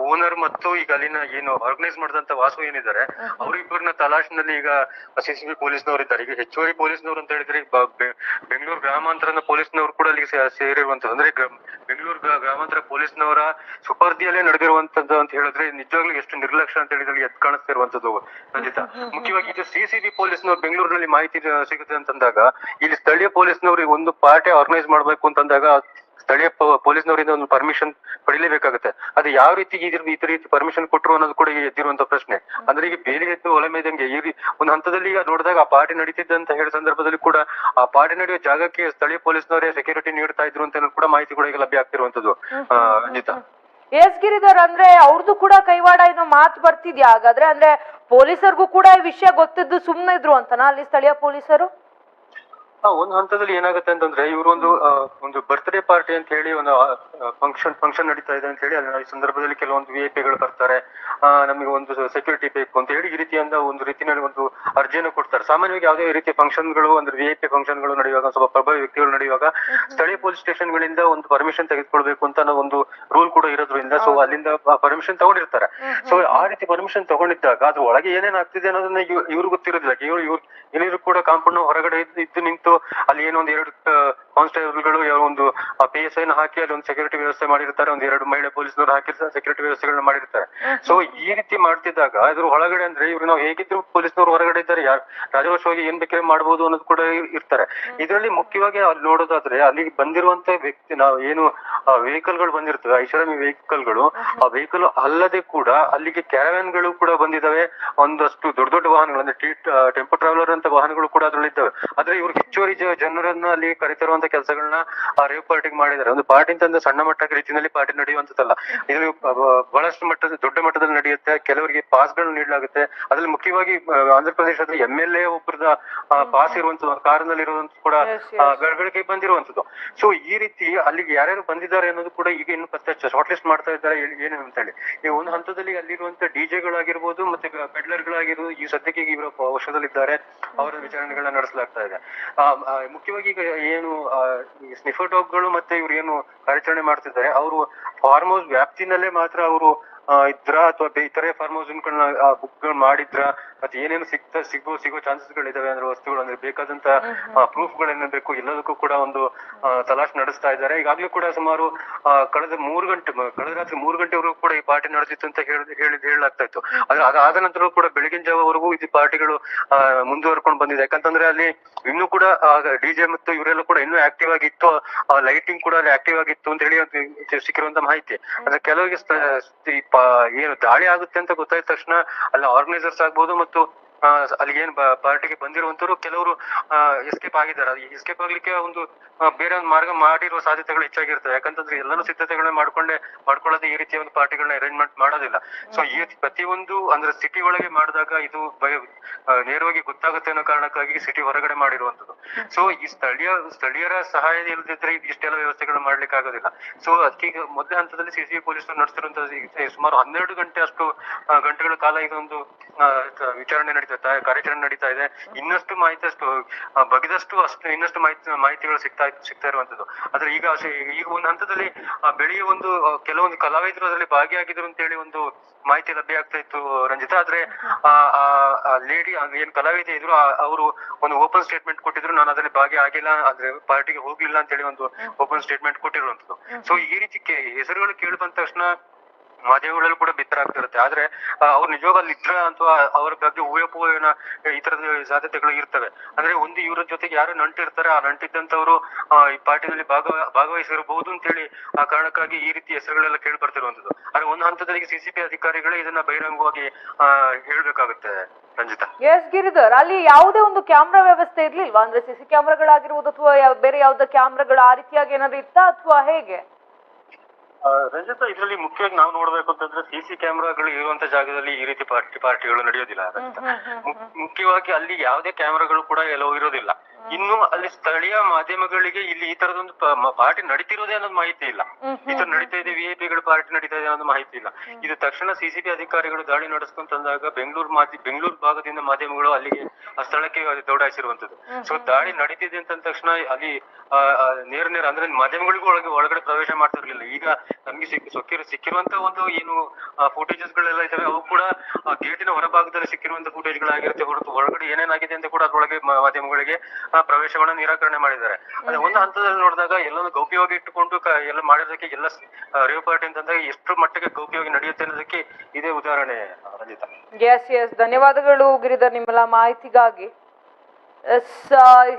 ಓನರ್ ಮತ್ತು ಈಗ ಅಲ್ಲಿನ ಏನು ಆರ್ಗನೈಸ್ ಮಾಡಿದಂತ ವಾಸು ಏನಿದ್ದಾರೆ ಅವರಿಬ್ಬರನ್ನ ತಲಾಶ್ನಲ್ಲಿ ಈಗ ಸಿಸಿಬಿ ಪೊಲೀಸ್ನವರು ಇದ್ದಾರೆ. ಈಗ ಹೆಚ್ಚುವರಿ ಪೊಲೀಸ್ನವರು ಅಂತ ಹೇಳಿದ್ರೆ ಬೆಂಗಳೂರು ಗ್ರಾಮಾಂತರದ ಪೊಲೀಸ್ನವರು ಕೂಡ ಅಲ್ಲಿಗೆ ಸೇರಿರುವಂತದ್ದು. ಅಂದ್ರೆ ಬೆಂಗಳೂರು ಗ್ರಾ- ಗ್ರಾಮಾಂತರ ಪೊಲೀಸ್ನವರ ಸುಪರ್ದಿಯಲ್ಲೇ ನಡೆದಿರುವಂತದ್ದು ಅಂತ ಹೇಳಿದ್ರೆ ನಿಜವಾಗ್ಲೂ ಎಷ್ಟು ನಿರ್ಲಕ್ಷ್ಯ ಅಂತ ಹೇಳಿದ್ರೆ ಎದ್ ಕಾಣಿಸ್ತಿರುವಂತದ್ದು ಖಂಡಿತ ಮುಖ್ಯವಾಗಿ ಇದು ಸಿಸಿಬಿ ಪೊಲೀಸ್ನವರು ಬೆಂಗಳೂರಿನಲ್ಲಿ ಮಾಹಿತಿ ಸಿಗುತ್ತೆ ಅಂತಂದಾಗ ಇಲ್ಲಿ ಸ್ಥಳೀಯ ಪೊಲೀಸ್ನವರು ಒಂದು ಪಾರ್ಟಿ ಆರ್ಗನೈಸ್ ಮಾಡ್ಬೇಕು ಅಂತಂದಾಗ ಸ್ಥಳೀಯ ಪೊಲೀಸ್ನವರಿಂದ ಒಂದು ಪರ್ಮಿಷನ್ ಪಡಿಲೇಬೇಕಾಗುತ್ತೆ. ಅದು ಯಾವ ರೀತಿ ಇದ್ರ ಈ ರೀತಿ ಪರ್ಮಿಷನ್ ಕೊಟ್ಟರು ಅನ್ನೋದು ಕೂಡ ಎದ್ದಿರುವಂತ ಪ್ರಶ್ನೆ. ಅಂದ್ರೆ ಈಗ ಬೇರೆ ಎದ್ದು ಒಲೆ ಮೇದಂಗೆ ಈ ಒಂದು ಹಂತದಲ್ಲಿ ಈಗ ನೋಡಿದಾಗ ಆ ಪಾರ್ಟಿ ನಡೀತಿದ್ದಂತ ಅಂತ ಹೇಳೋ ಸಂದರ್ಭದಲ್ಲಿ ಕೂಡ ಆ ಪಾರ್ಟಿ ನಡೆಯುವ ಜಾಗಕ್ಕೆ ಸ್ಥಳೀಯ ಪೊಲೀಸ್ನವರೇ ಸೆಕ್ಯೂರಿಟಿ ನೀಡ್ತಾ ಇದ್ರು ಅಂತ ಕೂಡ ಮಾಹಿತಿ ಕೂಡ ಈಗ ಲಭ್ಯ ಆಗ್ತಿರುವಂತದ್ದು. ಆ, ರಂಜಿತಾ ಎಸ್ ಗಿರಿಧರ್ ಅಂದ್ರೆ ಅವ್ರದ್ದು ಕೂಡ ಕೈವಾಡ ಏನೋ ಮಾತು ಬರ್ತಿದ್ಯಾ? ಹಾಗಾದ್ರೆ ಅಂದ್ರೆ ಪೊಲೀಸರಿಗೂ ಕೂಡ ಈ ವಿಷಯ ಗೊತ್ತಿದ್ದು ಸುಮ್ನೆ ಇದ್ರು ಅಂತನಾ ಅಲ್ಲಿ ಸ್ಥಳೀಯ ಪೊಲೀಸರು? ಆ, ಒಂದ್ ಹಂತದಲ್ಲಿ ಏನಾಗುತ್ತೆ ಅಂತಂದ್ರೆ ಇವರು ಒಂದು ಒಂದು ಬರ್ತ್ಡೇ ಪಾರ್ಟಿ ಅಂತ ಹೇಳಿ ಒಂದು ಫಂಕ್ಷನ್ ಫಂಕ್ಷನ್ ನಡೀತಾ ಇದೆ ಅಂತ ಹೇಳಿ ಅಲ್ಲಿ ಈ ಸಂದರ್ಭದಲ್ಲಿ ಕೆಲವೊಂದು ವಿ ಐ ಪಿಗಳು ಬರ್ತಾರೆ. ನಮಗೆ ಒಂದು ಸೆಕ್ಯೂರಿಟಿ ಬೇಕು ಅಂತ ಹೇಳಿ ಈ ರೀತಿಯಿಂದ ಒಂದು ರೀತಿಯಲ್ಲಿ ಒಂದು ಅರ್ಜಿಯನ್ನು ಕೊಡ್ತಾರೆ. ಸಾಮಾನ್ಯವಾಗಿ ಯಾವುದೇ ರೀತಿಯ ಫಂಕ್ಷನ್ಗಳು ಅಂದ್ರೆ ವಿ ಐ ಪಿ ಫಂಕ್ಷನ್ಗಳು ನಡೆಯುವಾಗ ಸ್ವಲ್ಪ ಪ್ರಭಾವಿ ವ್ಯಕ್ತಿಗಳು ನಡೆಯುವಾಗ ಸ್ಥಳೀಯ ಪೊಲೀಸ್ ಸ್ಟೇಷನ್ ಗಳಿಂದ ಒಂದು ಪರ್ಮಿಷನ್ ತೆಗೆದುಕೊಳ್ಬೇಕು ಅಂತ ಒಂದು ರೂಲ್ ಕೂಡ ಇರೋದ್ರಿಂದ ಸೊ ಅಲ್ಲಿಂದ ಪರ್ಮಿಷನ್ ತಗೊಂಡಿರ್ತಾರೆ. ಸೊ ಆ ರೀತಿ ಪರ್ಮಿಷನ್ ತಗೊಂಡಿದ್ದಾಗ ಅದ್ರ ಒಳಗೆ ಏನೇನ್ ಆಗ್ತಿದೆ ಅನ್ನೋದನ್ನ ಇವ್ರು ಗೊತ್ತಿರೋದಿಲ್ಲ ಇವ್ರು ಇವ್ರು ಏನಿದ್ರು ಕೂಡ ಕಾಂಪೌಂಡ್ ಹೊರಗಡೆ ಇದ್ದು ಇದ್ದು ನಿಂತು ಅಲ್ಲಿ ಏನೋ ಒಂದ್ ಎರಡು ಕಾನ್ಸ್ಟೇಬಲ್ಗಳು ಒಂದು ಪಿ ಎಸ್ ಐನ ಹಾಕಿ ಅಲ್ಲಿ ಒಂದು ಸೆಕ್ಯೂರಿಟಿ ವ್ಯವಸ್ಥೆ ಮಾಡಿರ್ತಾರೆ ಒಂದ್ ಎರಡು ಮಹಿಳೆ ಪೊಲೀಸ್ನವರು ಹಾಕಿ ಸೆಕ್ಯೂರಿಟಿ ವ್ಯವಸ್ಥೆಗಳನ್ನ ಮಾಡಿರ್ತಾರೆ. ಸೊ ಈ ರೀತಿ ಮಾಡ್ತಿದ್ದಾಗ ಅದ್ರ ಒಳಗಡೆ ಅಂದ್ರೆ ಇವ್ರು ನಾವು ಹೇಗಿದ್ರು ಪೊಲೀಸ್ನವ್ರು ಹೊರಗಡೆ ಇದ್ದಾರೆ ಯಾರು ರಾಜವಶವಾಗಿ ಏನ್ ಬೇಕಾದ್ರೆ ಮಾಡಬಹುದು ಅನ್ನೋದು ಕೂಡ ಇರ್ತಾರೆ. ಇದರಲ್ಲಿ ಮುಖ್ಯವಾಗಿ ಅಲ್ಲಿ ನೋಡೋದಾದ್ರೆ ಅಲ್ಲಿ ಬಂದಿರುವಂತ ವ್ಯಕ್ತಿ ನಾವು ಏನು ವೆಹಿಕಲ್ಗಳು ಬಂದಿರ್ತವೆ ಐಷಾರಾಮಿ ವೆಹಿಕಲ್ಗಳು ಆ ವೆಹಿಕಲ್ ಅಲ್ಲದೆ ಕೂಡ ಅಲ್ಲಿಗೆ ಕ್ಯಾರವ್ಯಾನ್ಗಳು ಕೂಡ ಬಂದಿದಾವೆ ಒಂದಷ್ಟು ದೊಡ್ಡ ದೊಡ್ಡ ವಾಹನಗಳು ಅಂದ್ರೆ ಟೆಂಪೋ ಟ್ರಾವೆಲರ್ ಅಂತ ವಾಹನಗಳು ಕೂಡ ಅದರಲ್ಲಿ ಇದ್ದಾವೆ ಆದ್ರೆ ಇವ್ರು ಹೆಚ್ಚುವರಿ ಜನರನ್ನ ಅಲ್ಲಿ ಕರೆತರುವಂತ ಕೆಲಸಗಳನ್ನ ಆ ರೇವ್ ಪಾರ್ಟಿಗೆ ಮಾಡಿದ್ದಾರೆ. ಒಂದು ಪಾರ್ಟಿ ಅಂತಂದ್ರೆ ಸಣ್ಣ ಮಟ್ಟ ರೀತಿಯಲ್ಲಿ ಪಾರ್ಟಿ ನಡೆಯುವಂತದ್ದಲ್ಲ ಇದು ಬಹಳಷ್ಟು ಮಟ್ಟದ ದೊಡ್ಡ ಮಟ್ಟದಲ್ಲಿ ನಡೆಯುತ್ತೆ. ಕೆಲವರಿಗೆ ಪಾಸ್ಗಳು ನೀಡಲಾಗುತ್ತೆ. ಅದ್ರಲ್ಲಿ ಮುಖ್ಯವಾಗಿ ಆಂಧ್ರ ಪ್ರದೇಶದ ಎಂ ಎಲ್ ಎ ಒಬ್ಬರದ ಪಾಸ್ ಇರುವಂತದ್ದು ಕಾರಿನಲ್ಲಿ ಇರುವಂತ ಕೂಡ. ಬೆಳಗ್ಗೆ ಬಂದಿರುವಂತದ್ದು ಸೊ ಈ ರೀತಿ ಅಲ್ಲಿಗೆ ಯಾರ್ಯಾರು ಬಂದಿದ್ದಾರೆ ಅನ್ನೋದು ಕೂಡ ಈಗ ಇನ್ನು ಪತ್ತೆ ಶಾರ್ಟ್ ಲಿಸ್ಟ್ ಮಾಡ್ತಾ ಇದ್ದಾರೆ. ಏನು ಅಂತ ಹೇಳಿ ಈ ಒಂದು ಹಂತದಲ್ಲಿ ಅಲ್ಲಿರುವಂತ ಡಿಜೆಗಳಾಗಿರ್ಬೋದು ಮತ್ತೆ ಪೆಡ್ಲರ್ಗಳಾಗಿರ್ಬೋದು ಈ ಸದ್ಯಕ್ಕೆ ಈಗ ಇವರು ವಶದಲ್ಲಿದ್ದಾರೆ ಅವರ ವಿಚಾರಣೆಗಳನ್ನ ನಡೆಸಲಾಗ್ತಾ ಇದೆ. ಮುಖ್ಯವಾಗಿ ಈಗ ಏನು ಸ್ನಿಫರ್ ಡಾಗ್ಗಳು ಮತ್ತೆ ಇವ್ರು ಏನು ಕಾರ್ಯಾಚರಣೆ ಮಾಡ್ತಿದ್ದಾರೆ ಅವರು ಫಾರ್ಮ್ ಹೌಸ್ ವ್ಯಾಪ್ತಿನಲ್ಲೇ ಮಾತ್ರ ಅವರು ಇದ್ರ ಅಥವಾ ಇತರೆ ಫಾರ್ಮ್ ಹೌಸ್ ಬುಕ್ ಮಾಡಿದ್ರ ಮತ್ತೆ ಏನೇನು ಸಿಗ್ತಾ ಸಿಗೋ ಸಿಗೋ ಚಾನ್ಸಸ್ ಗಳಿದಾವೆ ಅಂದ್ರೆ ವಸ್ತುಗಳು ಅಂದ್ರೆ ಬೇಕಾದಂತ ಪ್ರೂಫ್ ಬೇಕು ಎಲ್ಲದಕ್ಕೂ ಕೂಡ ಒಂದು ತಲಾಶ್ ನಡೆಸ್ತಾ ಇದ್ದಾರೆ. ಈಗಾಗ್ಲೂ ಕೂಡ ಸುಮಾರು ಕಳೆದ ಮೂರು ಗಂಟೆ ಕಳೆದ ರಾತ್ರಿ ಮೂರು ಗಂಟೆವರೆಗೂ ಕೂಡ ಈ ಪಾರ್ಟಿ ನಡೆದಿತ್ತು ಅಂತ ಹೇಳಿ ಹೇಳಿ ಹೇಳಲಾಗ್ತಾ ಇತ್ತು. ಆದ್ರೆ ಅದಾದ ನಂತರ ಕೂಡ ಬೆಳಗಿನ ಜಾವವರೆಗೂ ಈ ಪಾರ್ಟಿಗಳು ಮುಂದುವರ್ಕೊಂಡು ಬಂದಿದೆ. ಯಾಕಂತಂದ್ರೆ ಅಲ್ಲಿ ಇನ್ನೂ ಕೂಡ ಡಿಜೆ ಮತ್ತು ಇವರೆಲ್ಲ ಕೂಡ ಇನ್ನೂ ಆಕ್ಟಿವ್ ಆಗಿತ್ತು. ಲೈಟಿಂಗ್ ಕೂಡ ಅಲ್ಲಿ ಆಕ್ಟಿವ್ ಆಗಿತ್ತು ಅಂತ ಹೇಳಿ ಸಿಕ್ಕಿರುವಂತ ಮಾಹಿತಿ. ಅಂದ್ರೆ ಕೆಲವರಿಗೆ ಏನು ದಾಳಿ ಆಗುತ್ತೆ ಅಂತ ಗೊತ್ತಾದ ತಕ್ಷಣ ಅಲ್ಲಿ ಆರ್ಗನೈಸರ್ಸ್ ಆಗ್ಬೋದು ಮತ್ತು ಅಲ್ಲಿಗೆ ಏನ್ ಪಾರ್ಟಿಗೆ ಬಂದಿರುವಂತರು ಕೆಲವರು ಎಸ್ಕೇಪ್ ಆಗಿದ್ದಾರೆ. ಎಸ್ಕೇಪ್ ಆಗ್ಲಿಕ್ಕೆ ಒಂದು ಬೇರೆ ಒಂದು ಮಾರ್ಗ ಮಾಡಿರುವ ಸಾಧ್ಯತೆಗಳು ಹೆಚ್ಚಾಗಿರ್ತವೆ. ಯಾಕಂತಂದ್ರೆ ಎಲ್ಲಾನು ಸಿದ್ಧತೆಗಳನ್ನ ಮಾಡ್ಕೊಂಡೆ, ಮಾಡ್ಕೊಳ್ಳೋದೇ ಈ ರೀತಿಯ ಒಂದು ಪಾರ್ಟಿಗಳನ್ನ ಅರೇಂಜ್ಮೆಂಟ್ ಮಾಡೋದಿಲ್ಲ. ಸೊ ಈ ಪ್ರತಿಯೊಂದು, ಅಂದ್ರೆ ಸಿಟಿ ಒಳಗೆ ಮಾಡಿದಾಗ ಇದು ನೇರವಾಗಿ ಗೊತ್ತಾಗುತ್ತೆ ಅನ್ನೋ ಕಾರಣಕ್ಕಾಗಿ ಸಿಟಿ ಹೊರಗಡೆ ಮಾಡಿರುವಂತದ್ದು ಸೊ ಈ ಸ್ಥಳೀಯ, ಸ್ಥಳೀಯರ ಸಹಾಯ ಇಲ್ಲದಿದ್ರೆ ಇಷ್ಟೆಲ್ಲ ವ್ಯವಸ್ಥೆಗಳು ಮಾಡ್ಲಿಕ್ಕೆ ಆಗೋದಿಲ್ಲ. ಸೊ ಅದಕ್ಕೆ ಮೊದಲ ಹಂತದಲ್ಲಿ ಸಿಸಿಬಿ ಪೊಲೀಸರು ನಡೆಸ್ತಿರುವಂತಹ ಸುಮಾರು ಹನ್ನೆರಡು ಗಂಟೆ ಅಷ್ಟು ಗಂಟೆಗಳ ಕಾಲ ಇದೊಂದು ವಿಚಾರಣೆ ನಡೀತಾ ಕಾರ್ಯಾಚರಣೆ ನಡೀತಾ ಇದೆ. ಇನ್ನಷ್ಟು ಮಾಹಿತಿ ಅಷ್ಟು ಬಗೆದಷ್ಟು ಅಷ್ಟು ಇನ್ನಷ್ಟು ಮಾಹಿತಿ ಮಾಹಿತಿಗಳು ಸಿಗ್ತಾ ಸಿಗ್ತಾ ಇರುವಂತದ್ದು. ಆದ್ರೆ ಈಗ ಈಗ ಒಂದು ಹಂತದಲ್ಲಿ ಆ, ಬೆಳಿಗ್ಗೆ ಒಂದು ಕೆಲವೊಂದು ಕಲಾವಿದರು ಅದರಲ್ಲಿ ಭಾಗಿಯಾಗಿದ್ರು ಅಂತ ಹೇಳಿ ಒಂದು ಮಾಹಿತಿ ಲಭ್ಯ ಆಗ್ತಾ ಇತ್ತು ರಂಜಿತಾ. ಆದ್ರೆ ಆ ಲೇಡಿ ಏನ್ ಕಲಾವಿದೆ ಇದ್ರು ಅವರು ಒಂದು ಓಪನ್ ಸ್ಟೇಟ್ಮೆಂಟ್ ಕೊಟ್ಟಿದ್ರು ನಾನು ಅದರಲ್ಲಿ ಭಾಗಿಯಾಗಿಲ್ಲ ಅಂದ್ರೆ ಪಾರ್ಟಿಗೆ ಹೋಗ್ಲಿಲ್ಲ ಅಂತ ಹೇಳಿ ಒಂದು ಓಪನ್ ಸ್ಟೇಟ್ಮೆಂಟ್ ಕೊಟ್ಟಿರುವಂತದ್ದು. ಸೊ ಈ ರೀತಿ ಹೆಸರುಗಳು ಕೇಳಿ ಬಂದ ತಕ್ಷಣ ಮಾಧ್ಯಮಗಳಲ್ಲೂ ಕೂಡ ಬಿತ್ತರ ಆಗ್ತಿರುತ್ತೆ ಆದ್ರೆ ಅವ್ರು ನಿಜವಾಗ ಅಲ್ಲಿ ಇದ್ರ ಅಥವಾ ಅವ್ರ ಬಗ್ಗೆ ಊಹೆಪೂವಿನ ಈ ತರದ ಸಾಧ್ಯತೆಗಳು ಇರ್ತವೆ. ಅಂದ್ರೆ ಒಂದು ಇವರ ಜೊತೆಗೆ ಯಾರು ನಂಟಿರ್ತಾರೆ, ಆ ನಂಟಿದ್ದಂತವ್ರು ಈ ಪಾರ್ಟಿನಲ್ಲಿ ಭಾಗವ ಭಾಗವಹಿಸಿರಬಹುದು ಅಂತ ಹೇಳಿ ಆ ಕಾರಣಕ್ಕಾಗಿ ಈ ರೀತಿ ಹೆಸರುಗಳೆಲ್ಲ ಕೇಳಿ ಬರ್ತಿರುವಂತದ್ದು ಆದ್ರೆ ಒಂದು ಹಂತದಲ್ಲಿ ಸಿಸಿಪಿ ಅಧಿಕಾರಿಗಳೇ ಇದನ್ನ ಬಹಿರಂಗವಾಗಿ ಹೇಳ್ಬೇಕಾಗುತ್ತೆ, ರಂಜಿತಾ. ಎಸ್ ಗಿರಿಧರ್, ಅಲ್ಲಿ ಯಾವುದೇ ಒಂದು ಕ್ಯಾಮ್ರಾ ವ್ಯವಸ್ಥೆ ಇರ್ಲಿಲ್ವಾ? ಅಂದ್ರೆ ಸಿಸಿ ಕ್ಯಾಮ್ರಾಗಳಾಗಿರ್ಬೋದು ಅಥವಾ ಬೇರೆ ಯಾವ್ದೋ ಕ್ಯಾಮ್ರಾಗಳು ಆ ರೀತಿಯಾಗಿ ಏನಾದ್ರು ಇತ್ತಾ ಅಥವಾ ಹೇಗೆ? ರಂಜಿತಾ ಇದರಲ್ಲಿ ಮುಖ್ಯವಾಗಿ ನಾವು ನೋಡ್ಬೇಕು ಅಂತಂದ್ರೆ ಸಿಸಿ ಕ್ಯಾಮೆರಾಗಳು ಇರುವಂತ ಜಾಗದಲ್ಲಿ ಈ ರೀತಿ ಪಾರ್ಟಿ ಪಾರ್ಟಿಗಳು ನಡೆಯೋದಿಲ್ಲ ರಂಜಿತಾ ಮುಖ್ಯವಾಗಿ ಅಲ್ಲಿ ಯಾವುದೇ ಕ್ಯಾಮೆರಾಗಳು ಕೂಡ ಎಲ್ಲವೂ ಇರೋದಿಲ್ಲ. ಇನ್ನು ಅಲ್ಲಿ ಸ್ಥಳೀಯ ಮಾಧ್ಯಮಗಳಿಗೆ ಇಲ್ಲಿ ಈ ತರದೊಂದು ಪಾರ್ಟಿ ನಡೀತಿರೋದೇ ಅನ್ನೋದು ಮಾಹಿತಿ ಇಲ್ಲ. ಈ ತರ ನಡೀತಾ ಇದೆ ವಿಐಪಿಗಳ ಪಾರ್ಟಿ ನಡೀತಾ ಇದೆ ಅನ್ನೋದು ಮಾಹಿತಿ ಇಲ್ಲ. ಇದು ತಕ್ಷಣ ಸಿಸಿಬಿ ಅಧಿಕಾರಿಗಳು ದಾಳಿ ನಡೆಸ್ಕೊಂಡು ತಂದಾಗ ಬೆಂಗಳೂರು ಮಾಧ್ಯ ಬೆಂಗಳೂರು ಭಾಗದಿಂದ ಮಾಧ್ಯಮಗಳು ಅಲ್ಲಿಗೆ ಆ ಸ್ಥಳಕ್ಕೆ ದೌಡಾಯಿಸಿರುವಂತದ್ದು ಸೊ ದಾಳಿ ನಡೀತಿದೆ ಅಂತ ತಕ್ಷಣ ಅಲ್ಲಿ ನೇರ ನೇರ ಅಂದ್ರೆ ಮಾಧ್ಯಮಗಳಿಗೂ ಒಳಗೆ ಒಳಗಡೆ ಪ್ರವೇಶ ಮಾಡ್ತಿರ್ಲಿಲ್ಲ ಈಗ ನಮ್ಗೆ ಸಿಕ್ ಸಿಕ್ಕಿರೋ ಸಿಕ್ಕಿರುವಂತ ಒಂದು ಏನು ಫುಟೇಜಸ್ ಗಳೆಲ್ಲ ಇದಾವೆ ಅವು ಕೂಡ ಗೇಟಿನ ಹೊರಭಾಗದಲ್ಲಿ ಸಿಕ್ಕಿರುವಂತ ಫುಟೇಜ್ ಗಳಾಗಿರುತ್ತೆ ಹೊರತು ಒಳಗಡೆ ಏನೇನಾಗಿದೆ ಅಂತ ಕೂಡ ಅದ್ರೊಳಗೆ ಮಾಧ್ಯಮಗಳಿಗೆ ಪ್ರವೇಶಗಳನ್ನ ನಿರಾಕರಣೆ ಮಾಡಿದ್ದಾರೆ. ಅದೇ ಒಂದು ಹಂತದಲ್ಲಿ ನೋಡಿದಾಗ ಎಲ್ಲಾನು ಗೌಪ್ಯವಾಗಿ ಇಟ್ಟುಕೊಂಡು ಎಲ್ಲ ಮಾಡಿರೋದಕ್ಕೆ ಎಲ್ಲ ರೇವ್ ಪಾರ್ಟಿ ಅಂತಂದ್ರೆ ಎಷ್ಟು ಮಟ್ಟಿಗೆ ಗೌಪ್ಯವಾಗಿ ನಡೆಯುತ್ತೆ ಅನ್ನೋದಕ್ಕೆ ಇದೇ ಉದಾಹರಣೆ ರಂಜಿತಾ. ಎಸ್ ಎಸ್ ಧನ್ಯವಾದಗಳು ಗಿರಿಧರ್ ನಿಮ್ಮೆಲ್ಲ ಮಾಹಿತಿಗಾಗಿ.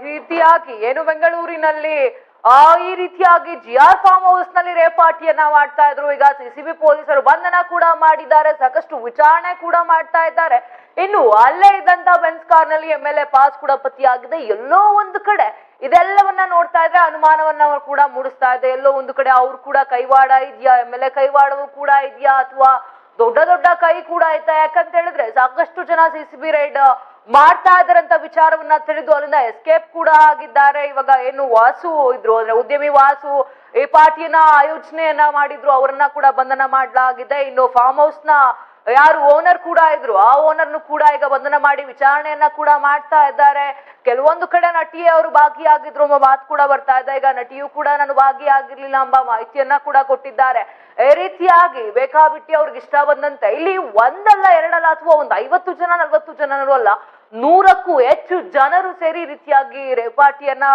ರೀತಿಯಾಗಿ ಏನು ಬೆಂಗಳೂರಿನಲ್ಲಿ ಆ ಈ ರೀತಿಯಾಗಿ ಜಿ ಆರ್ ಫಾರ್ಮ್ ಹೌಸ್ನಲ್ಲಿ ರೇಪಾಟಿಯನ್ನ ಮಾಡ್ತಾ ಇದ್ರು. ಈಗ ಸಿಸಿಬಿ ಪೊಲೀಸರು ಬಂಧನ ಕೂಡ ಮಾಡಿದ್ದಾರೆ, ಸಾಕಷ್ಟು ವಿಚಾರಣೆ ಕೂಡ ಮಾಡ್ತಾ ಇದ್ದಾರೆ. ಇನ್ನು ಅಲ್ಲೇ ಇದ್ದಂತ ಬೆನ್ಸ್ ಕಾರ್ನಲ್ಲಿ ಎಂ ಎಲ್ ಎ ಪಾಸ್ ಕೂಡ ಪತಿಯಾಗಿದೆ ಎಲ್ಲೋ ಒಂದು ಕಡೆ ಇದೆಲ್ಲವನ್ನ ನೋಡ್ತಾ ಇದ್ರೆ ಅನುಮಾನವನ್ನ ಕೂಡ ಮೂಡಿಸ್ತಾ ಇದೆ. ಎಲ್ಲೋ ಒಂದು ಕಡೆ ಅವ್ರು ಕೂಡ ಕೈವಾಡ ಇದೆಯಾ? ಎಂ ಎಲ್ ಎ ಕೈವಾಡವೂ ಕೂಡ ಇದೆಯಾ? ಅಥವಾ ದೊಡ್ಡ ದೊಡ್ಡ ಕೈ ಕೂಡ ಆಯ್ತಾ ಯಾಕಂತ ಹೇಳಿದ್ರೆ ಸಾಕಷ್ಟು ಜನ ಸಿಸಿಬಿ ರೈಡ್ ಮಾಡ್ತಾ ಇದಾರಂತ ವಿಚಾರವನ್ನ ತಿಳಿದು ಅಲ್ಲಿಂದ ಎಸ್ಕೇಪ್ ಕೂಡ ಆಗಿದ್ದಾರೆ. ಇವಾಗ ಏನು ವಾಸು ಇದ್ರು, ಅಂದ್ರೆ ಉದ್ಯಮಿ ವಾಸು, ಈ ಪಾರ್ಟಿಯನ್ನ ಆಯೋಜನೆಯನ್ನ ಮಾಡಿದ್ರು, ಅವರನ್ನ ಕೂಡ ಬಂಧನ ಮಾಡಲಾಗಿದೆ. ಇನ್ನು ಫಾರ್ಮ್ ಹೌಸ್ನ ಯಾರು ಓನರ್ ಕೂಡ ಇದ್ರು, ಆ ಓನರ್ನು ಕೂಡ ಈಗ ಬಂಧನ ಮಾಡಿ ವಿಚಾರಣೆಯನ್ನ ಕೂಡ ಮಾಡ್ತಾ ಇದ್ದಾರೆ. ಕೆಲವೊಂದು ಕಡೆ ನಟಿಯೇ ಅವರು ಭಾಗಿಯಾಗಿದ್ರು ಎಂಬ ಮಾತು ಕೂಡ ಬರ್ತಾ ಇದೆ. ಈಗ ನಟಿಯು ಕೂಡ ನಾನು ಭಾಗಿಯಾಗಿರ್ಲಿಲ್ಲ ಎಂಬ ಮಾಹಿತಿಯನ್ನ ಕೂಡ ಕೊಟ್ಟಿದ್ದಾರೆ. ಈ ರೀತಿಯಾಗಿ ಬೇಕಾಬಿಟ್ಟಿ ಅವ್ರಿಗೆ ಇಷ್ಟ ಬಂದಂತೆ, ಇಲ್ಲಿ ಒಂದಲ್ಲ ಎರಡಲ್ಲ, ಅಥವಾ ಒಂದು ಐವತ್ತು ಜನ, ನಲ್ವತ್ತು ಜನರು ಅಲ್ಲ ನೂರಕ್ಕೂ ಹೆಚ್ಚು ಜನರು ಸೇರಿ ರೀತಿಯಾಗಿ ರೇಪಾಟಿಯನ್ನ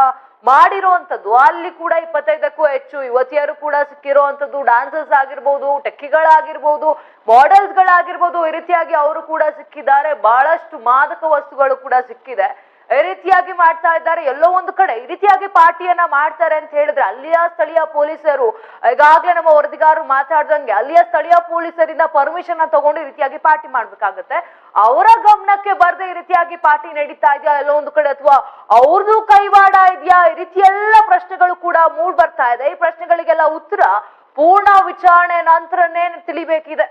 ಮಾಡಿರುವಂತದ್ದು ಅಲ್ಲಿ ಕೂಡ ಇಪ್ಪತ್ತೈದಕ್ಕೂ ಹೆಚ್ಚು ಯುವತಿಯರು ಕೂಡ ಸಿಕ್ಕಿರುವಂತದ್ದು ಡಾನ್ಸರ್ಸ್ ಆಗಿರ್ಬೋದು, ಟೆಕ್ಕಿಗಳಾಗಿರ್ಬೋದು ಮಾಡೆಲ್ಸ್ ಗಳಾಗಿರ್ಬೋದು, ಈ ರೀತಿಯಾಗಿ ಅವರು ಕೂಡ ಸಿಕ್ಕಿದ್ದಾರೆ. ಬಹಳಷ್ಟು ಮಾದಕ ವಸ್ತುಗಳು ಕೂಡ ಸಿಕ್ಕಿದೆ. ಈ ರೀತಿಯಾಗಿ ಮಾಡ್ತಾ ಇದ್ದಾರೆ. ಎಲ್ಲೋ ಒಂದು ಕಡೆ ಈ ರೀತಿಯಾಗಿ ಪಾರ್ಟಿಯನ್ನ ಮಾಡ್ತಾರೆ ಅಂತ ಹೇಳಿದ್ರೆ ಅಲ್ಲಿಯ ಸ್ಥಳೀಯ ಪೊಲೀಸರು, ಈಗಾಗಲೇ ನಮ್ಮ ವರದಿಗಾರರು ಮಾತಾಡ್ದಂಗೆ ಅಲ್ಲಿಯ ಸ್ಥಳೀಯ ಪೊಲೀಸರಿಂದ ಪರ್ಮಿಷನ್ ತಗೊಂಡು ಈ ರೀತಿಯಾಗಿ ಪಾರ್ಟಿ ಮಾಡ್ಬೇಕಾಗತ್ತೆ. ಅವರ ಗಮನಕ್ಕೆ ಬರ್ದೆ ಈ ರೀತಿಯಾಗಿ ಪಾರ್ಟಿ ನಡೀತಾ ಇದೆಯಾ? ಎಲ್ಲೋ ಒಂದು ಕಡೆ ಅಥವಾ ಅವ್ರದ್ದು ಕೈವಾಡ ಇದೆಯಾ? ಈ ರೀತಿ ಎಲ್ಲ ಪ್ರಶ್ನೆಗಳು ಕೂಡ ಮೂಡ್ ಬರ್ತಾ ಇದೆ. ಈ ಪ್ರಶ್ನೆಗಳಿಗೆಲ್ಲ ಉತ್ತರ ಪೂರ್ಣ ವಿಚಾರಣೆ ನಂತರನೇ ತಿಳಿಬೇಕಿದೆ.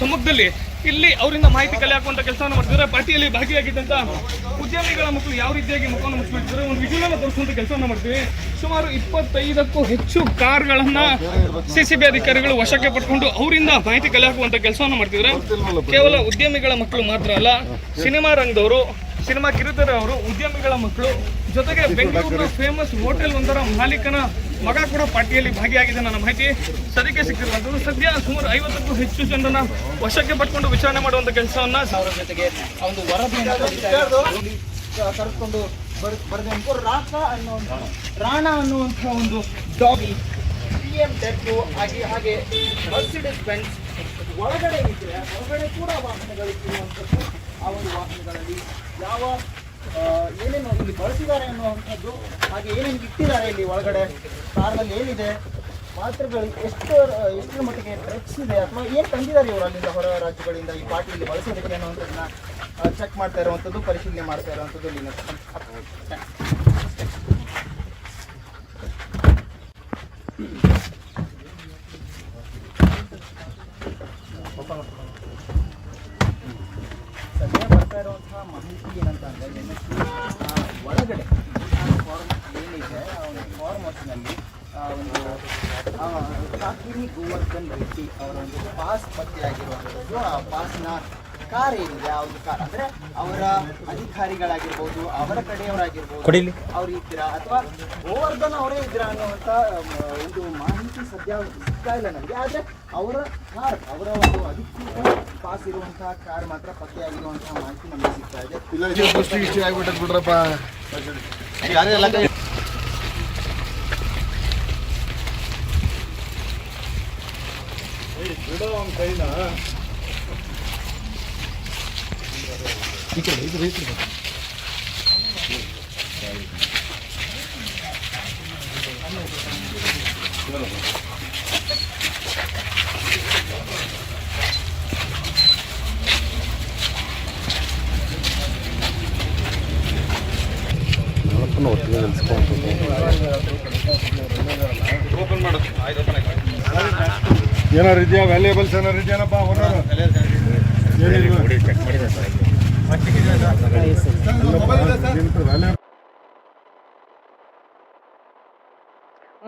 ಸಮ್ಮುಖದಲ್ಲಿ ಇಲ್ಲಿ ಅವರಿಂದ ಮಾಹಿತಿ ಕಲೆ ಹಾಕುವಂತ ಕೆಲಸವನ್ನು ಮಾಡ್ತಿದ್ದಾರೆ. ಪಾರ್ಟಿಯಲ್ಲಿ ಭಾಗಿಯಾಗಿದ್ದಂತ ಉದ್ಯಮಿಗಳ ಮಕ್ಕಳು ಯಾವ ರೀತಿಯಾಗಿ ಮುಖವನ್ನು ಮುಚ್ಚಿಬಿಡ್ತಾರೆ ಒಂದು ವಿಜುವಲ್ ತೋರಿಸುವಂತ ಕೆಲಸವನ್ನು ಮಾಡ್ತೀವಿ. ಸುಮಾರು ಇಪ್ಪತ್ತೈದಕ್ಕೂ ಹೆಚ್ಚು ಕಾರ್ಗಳನ್ನ ಸಿ ಸಿ ಬಿ ಅಧಿಕಾರಿಗಳು ವಶಕ್ಕೆ ಪಡ್ಕೊಂಡು ಅವರಿಂದ ಮಾಹಿತಿ ಕಲೆ ಹಾಕುವಂತ ಕೆಲಸವನ್ನು ಮಾಡ್ತಿದ್ದಾರೆ. ಕೇವಲ ಉದ್ಯಮಿಗಳ ಮಕ್ಕಳು ಮಾತ್ರ ಅಲ್ಲ, ಸಿನಿಮಾ ರಂಗದವರು, ಸಿನಿಮಾ ಕಿರುತೆರೆ ಅವರು ಉದ್ಯಮಿಗಳ ಮಕ್ಕಳು ಜೊತೆಗೆ ಬೆಂಗಳೂರಿನ ಫೇಮಸ್ ಹೋಟೆಲ್ ಒಂದರ ಮಾಲೀಕನ ಮಗ ಕೂಡ ಪಾರ್ಟಿಯಲ್ಲಿ ಭಾಗಿಯಾಗಿದೆ, ನನ್ನ ಮಾಹಿತಿ ಸದ್ಯಕ್ಕೆ ಸಿಕ್ಕಿರುವಂಥದ್ದು. ಸದ್ಯ ಸುಮಾರು ಐವತ್ತಕ್ಕೂ ಹೆಚ್ಚು ಜನರನ್ನ ವಶಕ್ಕೆ ಪಟ್ಕೊಂಡು ವಿಚಾರಣೆ ಮಾಡುವಂತ ಕೆಲಸವನ್ನ ಅವರ ಜೊತೆಗೆ ಒಂದು ವರದಿಯನ್ನು ಕರೆದುಕೊಂಡು ಬರ್ ಬರೆದಂತ ರಾಕ ಅನ್ನುವಂಥ ರಾಣ ಅನ್ನುವಂಥ ಒಂದು ಡಾಗಿ ಬಿ ಎಂ ಡಬ್ಲ್ಯೂ ಹಾಗೆ ಹಾಗೆ ಮರ್ಸಿಡಿಸ್ ಬೆಂಚ್ ಒಳಗಡೆ ಇದ್ರೆ, ಹೊರಗಡೆ ಕೂಡ ವಾಹನಗಳು ಇರುವಂಥದ್ದು. ಆ ಒಂದು ವಾಹನಗಳಲ್ಲಿ ಯಾವ ಏನೇನು ಇಲ್ಲಿ ಬಳಸಿದ್ದಾರೆ ಅನ್ನುವಂಥದ್ದು, ಹಾಗೆ ಏನೇನು ಇಟ್ಟಿದ್ದಾರೆ ಇಲ್ಲಿ ಒಳಗಡೆ, ಕಾರ್ನಲ್ಲಿ ಏನಿದೆ, ಮಾತ್ರೆಗಳು ಎಷ್ಟು ಎಷ್ಟರ ಮಟ್ಟಿಗೆ ಡ್ರಗ್ಸ್ ಇದೆ ಅಥವಾ ಏನು ತಂದಿದ್ದಾರೆ ಇವರು ಅಲ್ಲಿಂದ ಹೊರ ರಾಜ್ಯಗಳಿಂದ ಈ ಪಾರ್ಟಿಯಲ್ಲಿ ಬಳಸೋದಕ್ಕೆ ಅನ್ನುವಂಥದ್ದನ್ನ ಚೆಕ್ ಮಾಡ್ತಾ ಇರುವಂಥದ್ದು, ಪರಿಶೀಲನೆ ಮಾಡ್ತಾ ಇರುವಂಥದ್ದು ಇಲ್ಲಿನ ಸದ್ಯ ಬರ್ತಾ ಇರುವಂತಹ ಮಾಹಿತಿ ಏನಂತ ಅಂದರೆ ಎನ್ ಎಸ್ ಒಳಗಡೆ ಫಾರ್ಮ್ ಏನಿದೆ ಆ ಒಂದು ಫಾರ್ಮ್ ಹೌಸ್ನಲ್ಲಿ ಆ ಒಂದು ಆ, ಕಾಕಿನಿ ಗೋವರ್ಧನ್ ರೆಡ್ಡಿ ಅವರ ಒಂದು ಪಾಸ್ ಪತ್ತೆಯಾಗಿರುವಂಥದ್ದು ಆ ಪಾಸ್ನ ಏನಿದೆ ಆ ಒಂದು ಕಾರ್ ಅಂದರೆ ಅವರ ಅಧಿಕಾರಿಗಳಾಗಿರ್ಬೋದು ಅವರ ಕಡೆಯವರಾಗಿರ್ಬೋದು ಅವ್ರು ಇದ್ದೀರಾ? ಅಥವಾ ಗೋವರ್ಧನ್ ಅವರೇ ಇದ್ದೀರಾ ಅನ್ನುವಂತ ಒಂದು ಮಾಹಿತಿ ಸದ್ಯ ಸಿಗ್ತಾ ಇಲ್ಲ ನನಗೆ ಆದ್ರೆ ಅವರ ಕಾರ್ ಅವರ ಒಂದು ಅಧಿಕೃತ ಪಾಸ್ ಇರುವಂತಹ ಕಾರ್ ಮಾತ್ರ ಪತ್ತೆಯಾಗಿರುವಂತಹ ಮಾಹಿತಿ ನಮಗೆ ಸಿಗ್ತಾ ಇದೆ. ದೃಷ್ಟಿ ಇಷ್ಟ ಆಗ್ಬಿಟ್ಟದ್ ಬಿಡ್ರಪ್ಪ ಏನಾರು ಇದೆಯಾ ವ್ಯಾಲ್ಯೂಬಲ್ಸ್ ಏನಾರು ಇದೆಯೇನಪ್ಪ ಓನರ್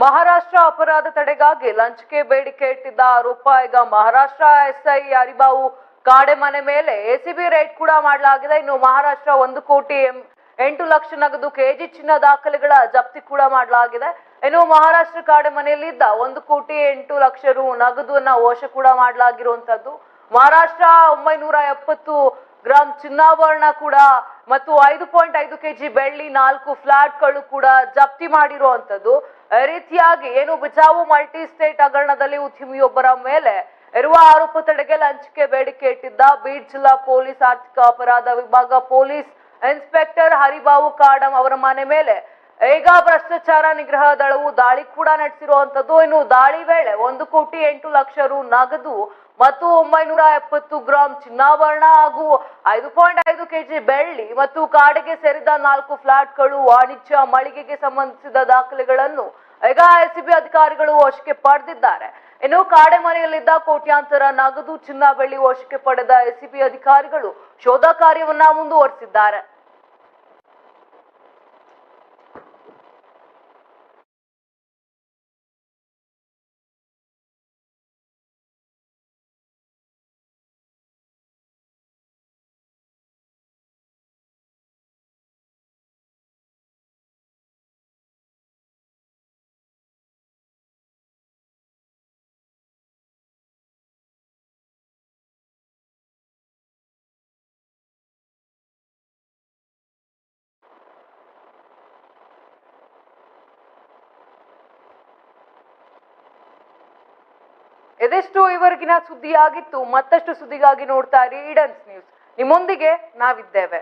ಮಹಾರಾಷ್ಟ್ರ ಅಪರಾಧ ತಡೆಗಾಗಿ ಲಂಚ್ಗೆ ಬೇಡಿಕೆ ಇಟ್ಟಿದ್ದ ಆರೋಪ, ಈಗ ಮಹಾರಾಷ್ಟ್ರ ಎಸ್ಐ ಹರಿಬಾವು ಕಾಡೆ ಮನೆ ಮೇಲೆ ಎಸಿಬಿ ರೈಡ್ ಕೂಡ ಮಾಡಲಾಗಿದೆ. ಇನ್ನು ಮಹಾರಾಷ್ಟ್ರ ಒಂದು ಕೋಟಿ ಎಂಟು ಲಕ್ಷ ನಗದು ಕೆಜಿ ಚಿನ್ನ ದಾಖಲೆಗಳ ಜಪ್ತಿ ಕೂಡ ಮಾಡಲಾಗಿದೆ. ಇನ್ನು ಮಹಾರಾಷ್ಟ್ರ ಕಾಡೆ ಮನೆಯಲ್ಲಿದ್ದ ಒಂದು ಕೋಟಿ ಎಂಟು ಲಕ್ಷ ರು ನಗದುವನ್ನ ವಶ ಕೂಡ ಮಾಡಲಾಗಿರುವಂತದ್ದು. ಮಹಾರಾಷ್ಟ್ರ ಒಂಬೈನೂರ ಎಪ್ಪತ್ತು ಗ್ರಾಂ ಚಿನ್ನಾಭರಣ ಕೂಡ ಮತ್ತು ಐದು ಪಾಯಿಂಟ್ ಐದು ಕೆಜಿ ಬೆಳ್ಳಿ ನಾಲ್ಕು ಫ್ಲಾಟ್ಗಳು ಕೂಡ ಜಪ್ತಿ ಮಾಡಿರುವಂತದ್ದು ರೀತಿಯಾಗಿ ಏನು ಬಿಜಾವು ಮಲ್ಟಿ ಸ್ಟೇಟ್ ಹಗರಣದಲ್ಲಿ ಉದ್ಯಮಿಯೊಬ್ಬರ ಮೇಲೆ ಇರುವ ಆರೋಪ ತಡೆಗೆ ಲಂಚಕ್ಕೆ ಬೇಡಿಕೆ ಇಟ್ಟಿದ್ದ ಬೀಡ್ ಜಿಲ್ಲಾ ಪೊಲೀಸ್ ಆರ್ಥಿಕ ಅಪರಾಧ ವಿಭಾಗ ಪೊಲೀಸ್ ಇನ್ಸ್ಪೆಕ್ಟರ್ ಹರಿಬಾವು ಕಾಡಂ ಅವರ ಮನೆ ಮೇಲೆ ಈಗ ಭ್ರಷ್ಟಾಚಾರ ನಿಗ್ರಹ ದಳವು ದಾಳಿ ಕೂಡ ನಡೆಸಿರುವಂತದ್ದು ಇನ್ನು ದಾಳಿ ವೇಳೆ ಒಂದು ಕೋಟಿ ಎಂಟು ಲಕ್ಷ ರು ನಗದು ಮತ್ತು ಒಂಬೈನೂರ ಎಪ್ಪತ್ತು ಗ್ರಾಂ ಚಿನ್ನಾಭರಣ ಹಾಗೂ ಐದು ಪಾಯಿಂಟ್ ಐದು ಕೆಜಿ ಬೆಳ್ಳಿ ಮತ್ತು ಕಾಡಿಗೆ ಸೇರಿದ ನಾಲ್ಕು ಫ್ಲಾಟ್ಗಳು ವಾಣಿಜ್ಯ ಮಳಿಗೆಗೆ ಸಂಬಂಧಿಸಿದ ದಾಖಲೆಗಳನ್ನು ಈಗ ಎಸಿಬಿ ಅಧಿಕಾರಿಗಳು ವಶಕ್ಕೆ ಪಡೆದಿದ್ದಾರೆ. ಇನ್ನು ಕಾಡೆ ಮನೆಯಲ್ಲಿದ್ದ ಕೋಟ್ಯಾಂತರ ನಗದು ಚಿನ್ನ ಬೆಳ್ಳಿ ವಶಕ್ಕೆ ಪಡೆದ ಎಸಿಬಿ ಅಧಿಕಾರಿಗಳು ಶೋಧ ಕಾರ್ಯವನ್ನ ಮುಂದುವರಿಸಿದ್ದಾರೆ. ಇದಿಷ್ಟು ಇವರೆಗಿನ ಸುದ್ದಿಯಾಗಿತ್ತು ಮತ್ತಷ್ಟು ಸುದ್ದಿಗಾಗಿ ನೋಡ್ತಾ ಇರಿ ಈಡನ್ಸ್ ನ್ಯೂಸ್ ನಿಮ್ಮೊಂದಿಗೆ ನಾವಿದ್ದೇವೆ.